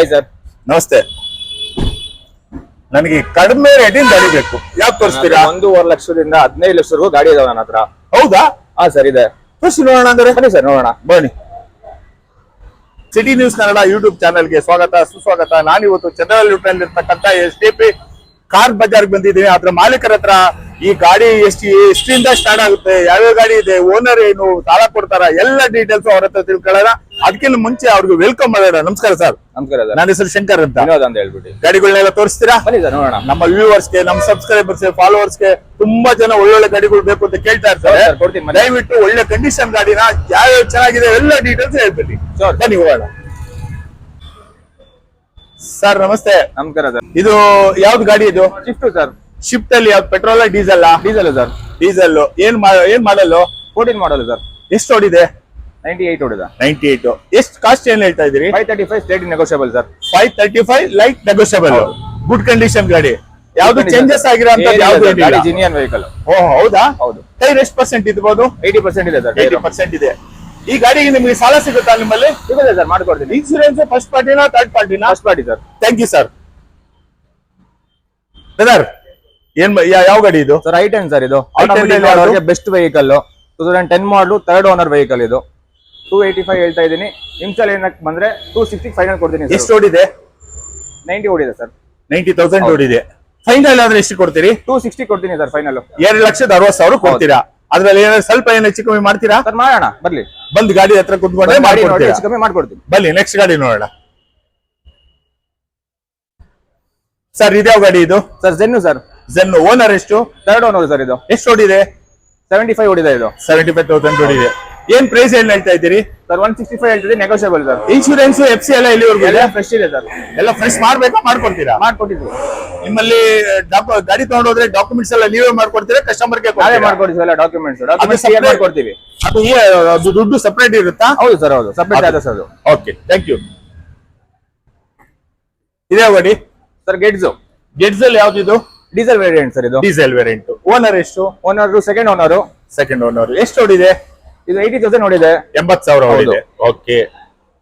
ಆಯ್ತು ಸರ್ ನಮಸ್ತೆ. ನನಗೆ ಕಡಿಮೆ ರೇಟಿನ ಗಾಡಿ ಬೇಕು. ಯಾಕೆ ತೋರಿಸ್ತೀರಾ? ಒಂದೂವರೆ ಲಕ್ಷದಿಂದ ಹದಿನೈದು ಲಕ್ಷವರೆಗೂ ಗಾಡಿ ಇದಾವೆ ನನ್ನ ಹತ್ರ. ಹೌದಾ? ಹಾ ಸರ್ ಇದೆ. ತೋರಿಸಿ ನೋಡೋಣ ಅಂದ್ರೆ? ಬನ್ನಿ ಸರ್ ನೋಡೋಣ. ಬನ್ನಿ. ಸಿಟಿ ನ್ಯೂಸ್ ಕನ್ನಡ ಯೂಟ್ಯೂಬ್ ಚಾನೆಲ್ಗೆ ಸ್ವಾಗತ ಸುಸ್ವಾಗತ. ನಾನಿವತ್ತು ಚಂದ್ರವಲ್ಲಿ ಇರ್ತಕ್ಕಂಥ ಎಸ್ ಡಿ ಪಿ ಕಾರ್ ಬಜಾರ್ಗೆ ಬಂದಿದ್ದೀನಿ. ಅದ್ರ ಮಾಲೀಕರ ಹತ್ರ ಈ ಗಾಡಿ ಎಷ್ಟು ಎಷ್ಟಿಂದ ಸ್ಟಾರ್ಟ್ ಆಗುತ್ತೆ ಯಾವ್ಯಾವ ಗಾಡಿ ಇದೆ ಓನರ್ ಏನು ಸಾಲ ಕೊಡ್ತಾರ ಎಲ್ಲ ಡೀಟೇಲ್ಸ್ ಅವ್ರ ಹತ್ರ ತಿಳ್ಕೊಳ್ಳೋಣ. ಅದಕ್ಕಿಂತ ಮುಂಚೆ ಅವ್ರಿಗೆ ವೆಲ್ಕಮ್ ಮಾಡೋಣ. ನಮಸ್ಕಾರ ಸರ್ ನಮಸ್ಕಾರ ಸರ್ ನನ್ನ ಹೆಸರು ಶಂಕರ್ ಅಂತ. ವಿನೋದ್ ಅಂತ ಹೇಳ್ಬಿಟ್ಟು ಗಾಡಿಗಳನ್ನೆಲ್ಲ ತೋರಿಸ್ತೀರಾ? ಬನ್ನಿ ಸರ್ ನೋಡೋಣ. ನಮ್ಮ ವ್ಯೂವರ್ಸ್ಗೆ ನಮ್ಮ ಸಬ್ಸ್ಕ್ರೈಬರ್ಸ್ ಫಾಲೋವರ್ಸ್ಗೆ ತುಂಬಾ ಜನ ಒಳ್ಳೊಳ್ಳೆ ಗಾಡಿಗಳು ಬೇಕು ಅಂತ ಕೇಳ್ತಾ ಇರ್ತಾರೆ. ಕೊಡ್ತೀನಿ. ದಯವಿಟ್ಟು ಒಳ್ಳೆ ಕಂಡೀಷನ್ ಗಾಡಿನ ಯಾವ್ಯಾವ ಚೆನ್ನಾಗಿದೆ ಎಲ್ಲ ಡೀಟೇಲ್ಸ್ ಹೇಳ್ಬಿಡಿ. ಧನ್ಯವಾದ ಬನ್ನಿ ಹೋಗೋಣ. ಸರ್ ನಮಸ್ತೆ. ನಮಸ್ಕಾರ ಸರ್ ಇದು ಯಾವ್ದು ಗಾಡಿ ಇದು? ಸ್ವಿಫ್ಟು ಸರ್ ಶಿಫ್ಟ್ ಅಲ್ಲಿ ಯಾವ್ದು petrol diesel diesel sir diesel ಏನ್ ಏನ್ ಮಾಡಲು ಫೋರ್ಟೀನ್ ಮಾಡಲ್ ಸರ್ ಎಷ್ಟು ಓಡಿದೆ? ನೈಂಟಿ ಏಟ್ ಹೊಡಿದ ನೈಂಟಿ ಏಟ್ ಎಷ್ಟು ಕಾಸ್ಟ್ ಏನ್ ಹೇಳ್ತಾ ಇದೀರಿ five thirty five state negotiable sir five thirty five light negotiable good. Condition ಗಾಡಿ ಯಾವ್ದು ಚೇಂಜಸ್ ಆಗಿರೋ ಅಂತ ಯಾವ್ದು ಗಾಡಿ ಜಿನಿಯನ್ ವೆಹಿಕಲ್ ಓಹ್ ಹೌದಾ? ಹೌದು. ಟೈರ್ ಎಷ್ಟು ಪರ್ಸೆಂಟ್ ಇರ್ಬೋದು? ಏಯ್ಟಿ ಪರ್ಸೆಂಟ್ ಇದೆ ಸರ್ ಏಯ್ಟಿ ಪರ್ಸೆಂಟ್ ಇದೆ. ಈ ಗಾಡಿಗೆ ನಿಮಗೆ ಸಾಲ ಸಿಗುತ್ತಾ ನಿಮ್ಮಲ್ಲಿ? ಸಿಗುತ್ತೆ ಸರ್ ಮಾಡ್ಕೊಡ್ತೀನಿ. ಇನ್ಸೂರೆನ್ಸ್ ಫಸ್ಟ್ ಪಾರ್ಟಿನ third ಪಾರ್ಟಿನ first party sir thank you sir brother ಏನ್ ಯಾವ ಗಾಡಿ ಇದು? ಸರ್ ಐ ಟೆನ್ ಸರ್ ಇದು. I10 ಅಲ್ಲಿ best vehicle two thousand ten model third owner vehicle ಇದು. ಟೂ ಏಯ್ಟಿ ಫೈವ್ ಹೇಳ್ತಾ ಇದ್ದೀನಿ. ನಿಮ್ಸಲ್ ಏನಕ್ಕೆ ಬಂದ್ರೆ ಟೂ ಸಿಕ್ಸ್ಟಿ ಫೈನಲ್ ಕೊಡ್ತೀನಿ ಎಷ್ಟು ಓಡಿದೆ? ನೈಂಟಿ ಓಡಿದೆ ಸರ್ ನೈಂಟಿ ತೌಸಂಡ್ ಓಡಿದೆ. ಫೈನಲ್ ಆದ್ರೆ ಎಷ್ಟು ಕೊಡ್ತೀರಿ? ಟೂ ಸಿಕ್ಸ್ಟಿ ಕೊಡ್ತೀನಿ ಸರ್ ಫೈನಲ್ ಎರಡು ಲಕ್ಷದ ಅರವತ್ತು ಸಾವಿರ ಕೊಡ್ತೀರಾ? ಅದ್ರಲ್ಲಿ ಏನಾದ್ರು ಸ್ವಲ್ಪ ಏನು ಹೆಚ್ಚು ಕಮ್ಮಿ ಮಾಡ್ತೀರಾ? ಸರ್ ಮಾಡೋಣ ಬರ್ಲಿ. ಬಂದು ಗಾಡಿ ಹತ್ರ ಕುತ್ಕೊಂಡ್ರೆ ಹೆಚ್ಚು ಕಮ್ಮಿ ಮಾಡ್ಕೊಡ್ತೀನಿ. ಬನ್ನಿ ನೆಕ್ಸ್ಟ್ ಗಾಡಿ ನೋಡೋಣ. ಸರ್ ಇದ್ಯಾವ ಗಾಡಿ ಇದು? Sir Zen sir Zen owner ಎಷ್ಟು? ಥರ್ಡ್ ಓನರ್ ಸರ್ ಇದು. ಎಷ್ಟು ಓಡಿದೆ? ಸೆವೆಂಟಿ ಫೈವ್ ಓಡಿದೆ ಇದು. ಸೆವೆಂಟಿ ಫೈವ್ ತೌಸಂಡ್ ಓಡಿದೆ. ಏನ್ ಪ್ರೈಸ್ ಏನ್ ಹೇಳ್ತಾ ಇದ್ದೀರಿ? Sir one sixty five ಹೇಳ್ತಿದೆ negotiable sir insurance F C ಎಲ್ಲ ಇಲ್ಲಿ ಇದೆ? ಎಲ್ಲ ಫ್ರೆಶ್ ಇದೆ ಸರ್ ಎಲ್ಲ ಫ್ರೆಶ್ ಮಾಡ್ಬೇಕಾ ಮಾಡ್ಕೊಡ್ತೀರಾ? ಮಾಡ್ಕೊಟ್ಟಿದ್ರು ನಿಮ್ಮಲ್ಲಿ ಗಾಡಿ ತಗೊಂಡೋದ್ರೆ ಡಾಕ್ಯುಮೆಂಟ್ಸ್ ಎಲ್ಲ ನೀವೇ ಮಾಡ್ಕೊಡ್ತೀರಾ ಕಸ್ಟಮರ್ಗೆ ಮಾಡ್ಕೊಡ್ತೀವಿ ಎಲ್ಲ ಡಾಕ್ಯುಮೆಂಟ್ಸ್ ಮಾಡ್ಕೊಡ್ತೀವಿ. ಅದು ದುಡ್ಡು ಸಪರೇಟ್ ಇರುತ್ತಾ? ಹೌದು ಸರ್ ಹೌದು. ಸಪ್ರೇಟ್ ಆಗುತ್ತೆ ಸರ್ ಓಕೆ ಥ್ಯಾಂಕ್ ಯು ಇದೇ ಗಾಡಿ? ಸರ್ ಗೆಟ್ಸು ಗೆಡ್ಸ್ ಅಲ್ಲಿ ಯಾವ್ದಿದು ಡೀಸೆಲ್ ವೇರಿಯಂಟ್ ಸರ್ ಇದು. ಡೀಸೆಲ್ ವೇರಿಯಂಟ್ ಓನರ್ ಎಷ್ಟು? Owner second owner second owner ಎಷ್ಟು ಓಡಿದೆ? ಇದು ಏಯ್ಟಿ ತೌಸಂಡ್ ನೋಡಿದೆ ಎಂಬತ್ ಸಾವಿರ. ಓಡಿದೆ. ಓಕೆ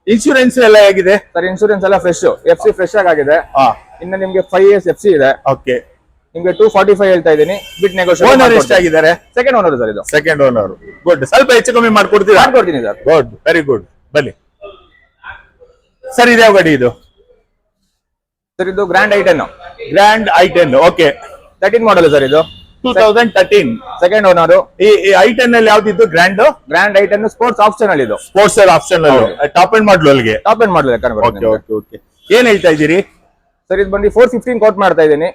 ಇನ್ಶೂರೆನ್ಸ್ ಎಲ್ಲ ಹೇಗಿದೆ? ಸರ್ ಇನ್ಶೂರೆನ್ಸ್ ಎಲ್ಲ ಫ್ರೆಶ್ ಎಫ್ ಸಿ ಫ್ರೆಶ್ ಆಗಿದೆ. ಹಾ. ಇನ್ನು ನಿಮ್ಗೆ ಫೈವ್ ಇಯರ್ಸ್ ಎಫ್ ಸಿ ಇದೆ. ಓಕೆ ನಿಮ್ಗೆ ಟೂ ಫಾರ್ಟಿ ಫೈವ್ ಹೇಳ್ತಾ ಇದ್ದೀನಿ. ಬಿಟ್ ಓನರ್ ಎಷ್ಟು ಎಷ್ಟಾಗಿದ್ದಾರೆ ಸೆಕೆಂಡ್ ಓನರ್ ಸರ್ ಇದು. ಸೆಕೆಂಡ್ ಓನರ್ ಗುಡ್ ಸ್ವಲ್ಪ ಹೆಚ್ಚು ಕಮ್ಮಿ ಮಾಡ್ಕೊಡ್ತೀರಾ? ಮಾಡ್ಕೊಡ್ತೀನಿ ಸರ್. ಗುಡ್ ವೆರಿ ಗುಡ್ ಬನ್ನಿ. ಸರ್ ಇದ್ಯಾವ ಗಾಡಿ ಇದು? ಸರ್ ಇದು grand ten grand I ten okay thirteen model sir ಇದು two thousand thirteen second owner ಈ ಐ ಟೆನ್ ಅಲ್ಲಿ ಯಾವ್ದಿದ್ದು? Grand grand ten sports option ಅಲ್ಲಿ ಇದು. Sports option top end model ಅಲ್ಲಿಗೆ. Top end model okay okay okay ಏನ್ ಹೇಳ್ತಾ ಇದ್ದೀರಿ? Sir ಇದು ಬಂದು ಫೋರ್ ಫಿಫ್ಟೀನ್ ಕೋಟ್ ಮಾಡ್ತಾ ಇದ್ದೀನಿ.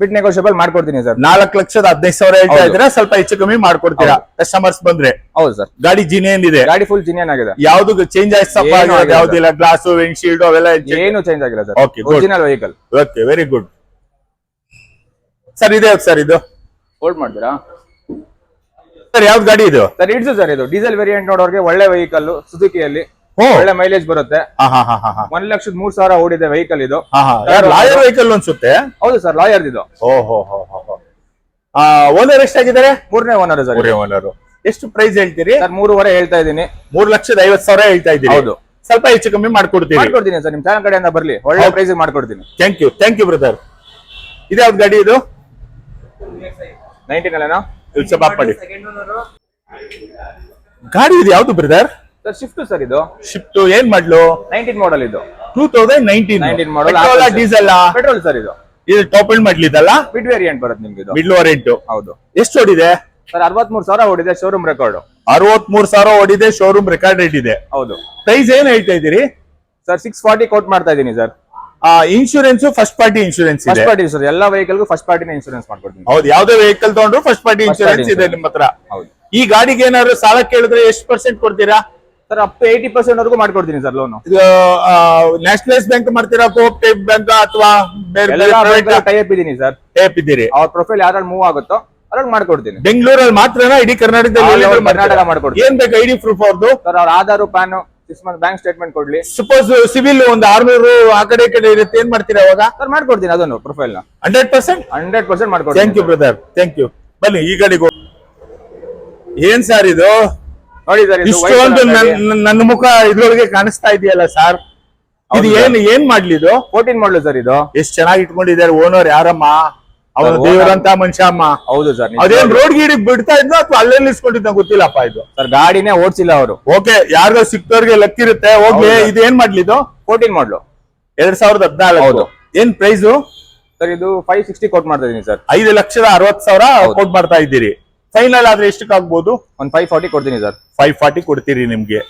ಬಿಟ್ ನೆಗೋಷಿಯಬಲ್ ಮಾಡ್ಕೊಡ್ತೀನಿ ಸರ್. ನಾಲ್ಕು ಲಕ್ಷದ ಹದಿನೈದು ಸಾವಿರ ಹೇಳ್ತಾ ಇದ್ರೆ ಸ್ವಲ್ಪ ಹೆಚ್ಚು ಕಮ್ಮಿ ಮಾಡ್ಕೊಡ್ತೀರಾ? ಕಸ್ಟಮರ್ಸ್ ಬಂದ್ರೆ? ಹೌದು ಸರ್. ಗಾಡಿ ಜಿನೇನ್ ಇದೆ? ಗಾಡಿ ಫುಲ್ ಜಿನಿಯನ್ ಆಗಿದೆ. ಯಾವ್ದು ಚೇಂಜ್ ಆಯ್ತು ಯಾವ್ದಿಲ್ಲ? ಗ್ಲಾಸ್ ವಿಂಡ್ಶೀಲ್ಡ್ ಅವೆಲ್ಲ ಏನು ಚೇಂಜ್ ಆಗಿಲ್ಲ sir. Okay original vehicle okay very good sir ಇದೆ ಸರ್ ಇದು. ಹೋಲ್ಡ್ ಮಾಡ್ತೀರಾ? ಸರ್ ಯಾವ್ದು ಗಾಡಿ ಇದು? ಸರ್ ಇಡ್ಸು ಸರ್ ಇದು. ಡೀಸೆಲ್ ವೇರಿಯಂಟ್ ನೋಡೋರಿಗೆ ಒಳ್ಳೆ ವೆಹಿಕಲ್ ಸುಜುಕಿಯಲ್ಲಿ. ಒಳ್ಳೆ ಮೈಲೇಜ್ ಬರುತ್ತೆ. ಹಾ ಹಾ ಹಾ ಹಾ ಹಾ. ಒಂದ್ ಲಕ್ಷದ ಮೂರ್ ಸಾವಿರ ಓಡಿದೆ ವೆಹಿಕಲ್ ಇದು. ಲಾಯರ್ ವೆಹಿಕಲ್ ಅನ್ಸುತ್ತೆ ಹೌದು ಸರ್ ಲಾಯರ್ ಇದು. ಓನರ್ ಎಷ್ಟಾಗಿದ್ದಾರೆ? ಮೂರನೇ ಓನರ್ ಸರ್ ಓನರ್ ಎಷ್ಟು ಪ್ರೈಸ್ ಹೇಳ್ತೀರಿ? ಸರ್ ಮೂರುವರೆ ಹೇಳ್ತಾ ಇದ್ದೀನಿ. ಮೂರ್ ಲಕ್ಷದ ಐವತ್ ಸಾವಿರ ಹೇಳ್ತಾ ಇದ್ದೀನಿ ಹೌದು. ಸ್ವಲ್ಪ ಹೆಚ್ಚು ಕಮ್ಮಿ ಮಾಡ್ಕೊಡ್ತೀನಿ ಮಾಡ್ಕೊಡ್ತೀನಿ ಸರ್ ನಿಮ್ ಚಾನಲ್ ಕಡೆಯಿಂದ ಬರ್ಲಿ. ಒಳ್ಳೆ. ಪ್ರೈಸ್ ಮಾಡ್ಕೊಡ್ತೀನಿ. Thank you thank you brother ಇದ್ಯಾವ್ದು ಗಾಡಿ ಇದು? ನೈನ್ಟೀನ್ ಅಲ್ಲೇನಾ? ಸ್ವಲ್ಪ ಗಾಡಿ ಇದು ಯಾವ್ದು ಬ್ರದರ್ ಸರ್ ಶಿಫ್ಟ್ ಸರ್ ಇದು? ಶಿಫ್ಟ್ ಏನ್ ಮಾಡ್ಲು? ನೈನ್ಟೀನ್ ಮಾಡಲ್ ಇದು. Two thousand nineteen 19 model. Diesel petrol sir ಇದು. ಇದು ಟಾಪ್ ಅಂಡ್ ಮಾಡ್ಲಿದಲ್ಲ ಮಿಡ್ ವೇರಿಯಂಟ್ ಬರುತ್ತೆ ನಿಮ್ಗೆ ಇದು. ಮಿಡ್ ವೇರಿಯಂಟ್ ಹೌದು. ಎಷ್ಟು ಓಡಿದೆ? ಸರ್ ಅರವತ್ಮೂರು ಸಾವಿರ ಓಡಿದೆ ಶೋರೂಮ್ ರೆಕಾರ್ಡ್ ಅರವತ್ ಮೂರ್ ಸಾವಿರ ಓಡಿದೆ ಶೋರೂಮ್ ರೆಕಾರ್ಡ್ ರೇಟ್ ಇದೆ. ಹೌದು. ಪ್ರೈಸ್ ಏನ್ ಹೇಳ್ತಾ ಇದ್ದೀರಿ? ಸರ್ ಸಿಕ್ಸ್ ಫಾರ್ಟಿ ಕೋಟ್ ಮಾಡ್ತಾ ಇದೀನಿ sir insurance first party insurance first party sir ಎಲ್ಲ ವೆಹಿಕಲ್ಗೂ ಫಸ್ಟ್ ಪಾರ್ಟಿನ ಇನ್ಶೂರೆನ್ಸ್ ಮಾಡ್ಕೊಡ್ತೀನಿ. ಹೌದು ಯಾವ್ದೇ ವೆಹಿಕಲ್ ತಗೊಂಡ್ರು ಫಸ್ಟ್ ಪಾರ್ಟಿ ಇನ್ಶೂರೆನ್ಸ್ ಇದೆ ನಿಮ್ ನಿಮ್ಮ ಹತ್ರ ಹೌದು. ಈ ಗಾಡಿಗೆ ಏನಾದ್ರು ಸಾಲ ಕೇಳಿದ್ರೆ ಎಷ್ಟು ಪರ್ಸೆಂಟ್ ಕೊಡ್ತೀರಾ? Sir up to eighty percent ವರೆಗೂ ಮಾಡ್ಕೊಡ್ತೀನಿ ಸರ್ ಲೋನ್ ಇದು ನ್ಯಾಷನಲೈಸ್ ಬ್ಯಾಂಕ್ ಮಾಡ್ತೀರಾ ಕೋಆಪರೇಟಿವ್ ಬ್ಯಾಂಕ್ ಅಥವಾ ಬೇರೆ ಟೈಪ್ ಇದ್ದೀನಿ ಸರ್. ಟೈಪ್ ಇದ್ದೀರಿ. ಅವ್ರ ಪ್ರೊಫೈಲ್ ಯಾರು ಮೂವ್ ಆಗುತ್ತೋ ಅದ್ರಲ್ಲಿ ಮಾಡ್ಕೊಡ್ತೀನಿ. ಬೆಂಗಳೂರಲ್ಲಿ ಮಾತ್ರನಾ ಇಡೀ ಕರ್ನಾಟಕದಲ್ಲಿ? ಕರ್ನಾಟಕ ಮಾಡ್ಕೊಡ್ತೀನಿ. ಏನ್ ಬೇಕು ಐಡಿ ಪ್ರೂಫ್ ಅವ್ರದ್ದು ಸರ್ ಅವ್ರ Aadhaar PAN six month bank statement ಕೊಡ್ಲಿ. ಸಪೋಸ್ ಸಿವಿಲ್ ಒಂದು ಆರ್ನೂರು ಆ ಕಡೆ ಈ ಕಡೆ ಇರುತ್ತೆ ಏನ್ ಮಾಡ್ತೀರಾ ಅವಾಗ? ಸರ್ ಮಾಡ್ಕೊಡ್ತೀನಿ ಅದನ್ನು ಪ್ರೊಫೈಲ್ನ. Hundred percent? Hundred percent thank ಮಾಡ್ಕೊಡ್ತೀನಿ ಯು ಬ್ರದರ್ ಥ್ಯಾಂಕ್ ಯು ಬನ್ನಿ ಈ ಕಡೆಗೆ ಏನ್ ಸರ್ ಇದು? ನೋಡಿ ಸರ್ ಇಷ್ಟೊಂದು ನನ್- ನನ್ನ ಮುಖ ಇದ್ರೊಳಗೆ ಕಾಣಿಸ್ತಾ ಇದೆಯಲ್ಲ ಸರ್ ಇದು ಏನ್ ಏನ್ ಮಾಡ್ಲಿ ಇದು? ಫೋರ್ಟೀನ್ ಮಾಡ್ಲು ಸರ್ ಇದು. ಎಷ್ಟ್ ಚೆನ್ನಾಗಿ ಇಟ್ಕೊಂಡಿದ್ದಾರೆ ಓನರ್ ಯಾರಮ್ಮ? ಅವನು ದೇವರಂತ ಮನುಷ್ಯ ಅಮ್ಮ ಹೌದು ಸರ್ ಅದೇನ್ ರೋಡ್ ಗೀಡಿ ಬಿಡ್ತಾ ಇದ್ನೋ ಅಥವಾ ಅಲ್ಲೇ ನಿಲ್ಸ್ಕೊಂಡಿದ್ದ ಗೊತ್ತಿಲ್ಲಪ್ಪ ಇದು? ಸರ್ ಗಾಡಿನೇ ಓಡಿಸಿಲ್ಲ ಅವರು. ಓಕೆ ಯಾರ್ಗೋ ಸಿಕ್ತವ್ರಿಗೆ ಲಕ್ಕಿರುತ್ತೆ. ಹೋಗ್ಲಿ ಇದು ಏನ್ ಮಾಡ್ಲಿ ಇದು? ಫೋರ್ಟೀನ್ ಮಾಡ್ಲು ಎರಡ್ ಸಾವಿರದ ಹದಿನಾಲ್ಕು. ಹೌದು. ಏನ್ ಪ್ರೈಸು ಸರ್ ಇದು ಫೈವ್ ಸಿಕ್ಸ್ಟಿ ಕೊಟ್ ಮಾಡ್ತಾ ಇದೀನಿ ಸರ್. ಐದು ಲಕ್ಷದ ಅರವತ್ ಸಾವಿರ ಕೊಟ್ ಮಾಡ್ತಾ ಇದ್ದೀರಿ. ಫೈನಲ್ ಆದ್ರೆ ಎಷ್ಟಕ್ಕೆ ಆಗ್ಬೋದು? ಒಂದ್ ಫೈವ್ ಫಾರ್ಟಿ ಕೊಡ್ತೀನಿ ಸರ್ ಫೈವ್ ಫಾರ್ಟಿ ಕೊಡ್ತೀರಿ ನಿಮ್ಗೆ.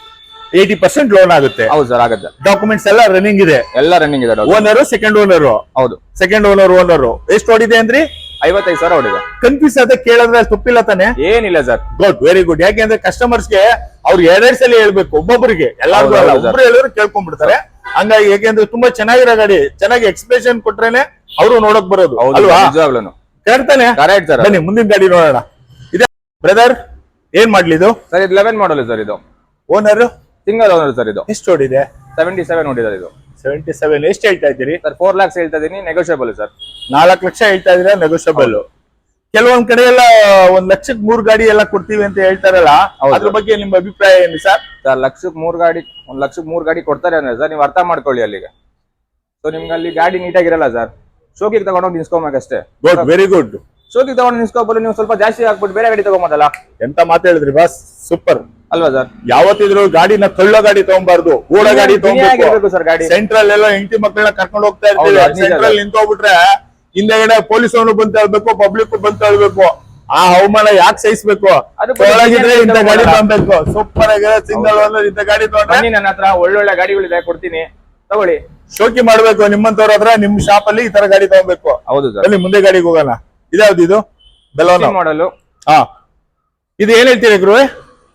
ಏಯ್ಟಿ ಪರ್ಸೆಂಟ್ ಲೋನ್ ಆಗುತ್ತೆ. ಹೌದು ಸರ್ ಆಗುತ್ತೆ. ಡಾಕ್ಯುಮೆಂಟ್ಸ್ ಎಲ್ಲ ರನ್ನಿಂಗ್ ಇದೆ. ಎಲ್ಲ ರನ್ನಿಂಗ್ ಇದೆ ಓನರ್ ಓನರು ಸೆಕೆಂಡ್ ಓನರ್ ಹೌದು. ಸೆಕೆಂಡ್ ಓನರ್ ಓನರ್ ಎಷ್ಟು ಓಡಿದೆ ಅಂದ್ರಿ? ಐವತ್ತೈದು ಸಾವಿರ ಹೊಡಿದೆ ಕನ್ಫ್ಯೂಸ್ ಅದ ಕೇಳಿದ್ರೆ ತಪ್ಪಿಲ್ಲ ತಾನೆ? ಏನಿಲ್ಲ ಸರ್ ಗುಡ್ ವೆರಿ ಗುಡ್ ಯಾಕೆಂದ್ರೆ ಕಸ್ಟಮರ್ಸ್ಗೆ ಅವ್ರು ಎರಡೆರಡ್ ಸಲ ಹೇಳ್ಬೇಕು. ಒಬ್ಬೊಬ್ಬರಿಗೆ ಎಲ್ಲಾರು ಹೌದು, ಅಲ್ಲ ಹೌದು, ಒಬ್ರು ಹೇಳಿದ್ರೆ ಕೇಳ್ಕೊಂಡ್ಬಿಡ್ತಾರೆ. ಹಂಗಾಗಿ ಯಾಕೆಂದ್ರೆ ತುಂಬಾ ಚೆನ್ನಾಗಿರೋ ಗಾಡಿ. ಚೆನ್ನಾಗಿ ಎಕ್ಸ್ಪ್ರೆಷನ್ ಕೊಟ್ರೇನೆ ಅವರು ನೋಡಕ್ ಬರೋದು. ಹೌದು ಅಲ್ವಾ? ನಿಜವಾಗ್ಲೂ ಕೇಳ್ತಾನೆ ಕರೆಕ್ಟ್ ಸರ್ ಬನ್ನಿ ಮುಂದಿನ ಗಾಡಿ ನೋಡೋಣ. ಬ್ರದರ್ ಏನ್ ಮಾಡ್ಲಿ ಇದು? ಸರ್ ಇದು ಲೆವೆನ್ ಮಾಡಲ್ ಸರ್ ಇದು. ಓನರ್ ಸಿಂಗಲ್ ಓನರ್ ಸರ್ ಇದು. ಎಷ್ಟು ಓಡಿದೆ? ಸೆವೆಂಟಿ ಸೆವೆನ್ ಓಡಿದೆ ಇದು. ಸೆವೆಂಟಿ ಸೆವೆನ್ ಎಷ್ಟು ಹೇಳ್ತಾ ಇದ್ದೀರಿ? ಸರ್ ಫೋರ್ ಲ್ಯಾಕ್ಸ್ ಹೇಳ್ತಾ ಇದೀನಿ ನೆಗೋಷಿಯಬಲ್ ಸರ್ ನಾಲ್ಕು ಲಕ್ಷ ಹೇಳ್ತಾ ಇದ್ರೆ ನೆಗೋಷಿಯಬಲ್ ಕೆಲವೊಂದ್ ಕಡೆ ಎಲ್ಲ ಒಂದ್ ಲಕ್ಷಕ್ ಮೂರ್ ಗಾಡಿ ಎಲ್ಲ ಕೊಡ್ತೀವಿ ಅಂತ ಹೇಳ್ತಾರಲ್ಲ. ಅದ್ರ ಬಗ್ಗೆ ನಿಮ್ ಅಭಿಪ್ರಾಯ ಏನು ಸರ್ ಸರ್ ಲಕ್ಷಕ್ಕೆ ಮೂರ್ ಗಾಡಿ ಒಂದ್ ಲಕ್ಷಕ್ ಮೂರ್ ಗಾಡಿ ಕೊಡ್ತಾರೆ ಅಂದ್ರೆ ಸರ್ ನೀವು ಅರ್ಥ ಮಾಡ್ಕೊಳ್ಳಿ ಅಲ್ಲಿಗೆ. ಸೊ ನಿಮ್ಗೆ ಅಲ್ಲಿ ಗಾಡಿ ನೀಟಾಗಿರಲ್ಲ ಸರ್ ಶೋಕಿಗೆ ತಗೊಂಡೋಗಿ ನಿಲ್ಸ್ಕೊಬೇಕಷ್ಟೇ ಗುಡ್ ವೆರಿ ಗುಡ್ ಶೋಕಿಗೆ ತಗೊಂಡು ನಿಲ್ಸ್ಕೊಬೋದು ನೀವು ಸ್ವಲ್ಪ ಜಾಸ್ತಿ ಹಾಕ್ಬಿಟ್ಟು ಬೇರೆ ಗಾಡಿ ತಗೊಂಬೋದಲ್ಲ ಎಂತ ಮಾತು ಹೇಳಿದ್ರಿ ಬಸ್ ಸೂಪರ್ ಅಲ್ವಾ ಸರ್ ಯಾವತ್ತಿದ್ರು ಗಾಡಿನ ತಳ್ಳೋ ಗಾಡಿ ತಗೊಂಬಾರ್ದು ಓಡ ಗಾಡಿ ತಗೊಂಡ್ಬೇಕು ಸರ್ ಗಾಡಿ. ಸೆಂಟ್ರಲ್ ಎಲ್ಲ ಹೆಂಡತಿ ಮಕ್ಕಳನ್ನ ಕರ್ಕೊಂಡು ಹೋಗ್ತಾ ಇರ್ತೀವಿ. ಸೆಂಟ್ರಲ್ ನಿಂತ ನಿಂತೋಗ್ಬಿಟ್ರೆ ಹಿಂದೆಗಡೆ ಪೊಲೀಸ್ ಅವನು ಬಂತ ಹೇಳ್ಬೇಕು ಪಬ್ಲಿಕ್ ಬಂತ ಹೇಳ್ಬೇಕು. ಆ ಹವಾಮಾನ ಯಾಕೆ ಸಹಿಸ್ಬೇಕು? ಒಳಗಿದ್ರೆ ಇಂಥ ಗಾಡಿ. ತಗೊಬೇಕು. ಸೂಪರ್ ಆಗಿರೋ ಸಿಂಗಲ್ ಓನರ್ ಇಂಥ ಗಾಡಿ ತಗೊಂಡ್ರೆ. ನನ್ನ ಹತ್ರ ಒಳ್ಳೊಳ್ಳೆ ಗಾಡಿಗಳಿದೆ ಕೊಡ್ತೀನಿ. ತಗೊಳ್ಳಿ. ಶೋಕಿ ಮಾಡ್ಬೇಕು ನಿಮ್ಮಂತವ್ರ ಹತ್ರ ನಿಮ್ ಶಾಪ್ ಅಲ್ಲಿ ಈ ತರ ಗಾಡಿ ತಗೊಬೇಕು. ಹೌದು ಸರ್ ಅಲ್ಲಿ ಮುಂದೆ ಗಾಡಿಗೆ ಹೋಗೋಣ. ಇದ್ಯಾವ್ದು ಇದು? ಬೆಲೋನ ಮಾಡಲು ಹಾ. ಇದು ಏನ್ ಹೇಳ್ತೀರಿ ಗುರು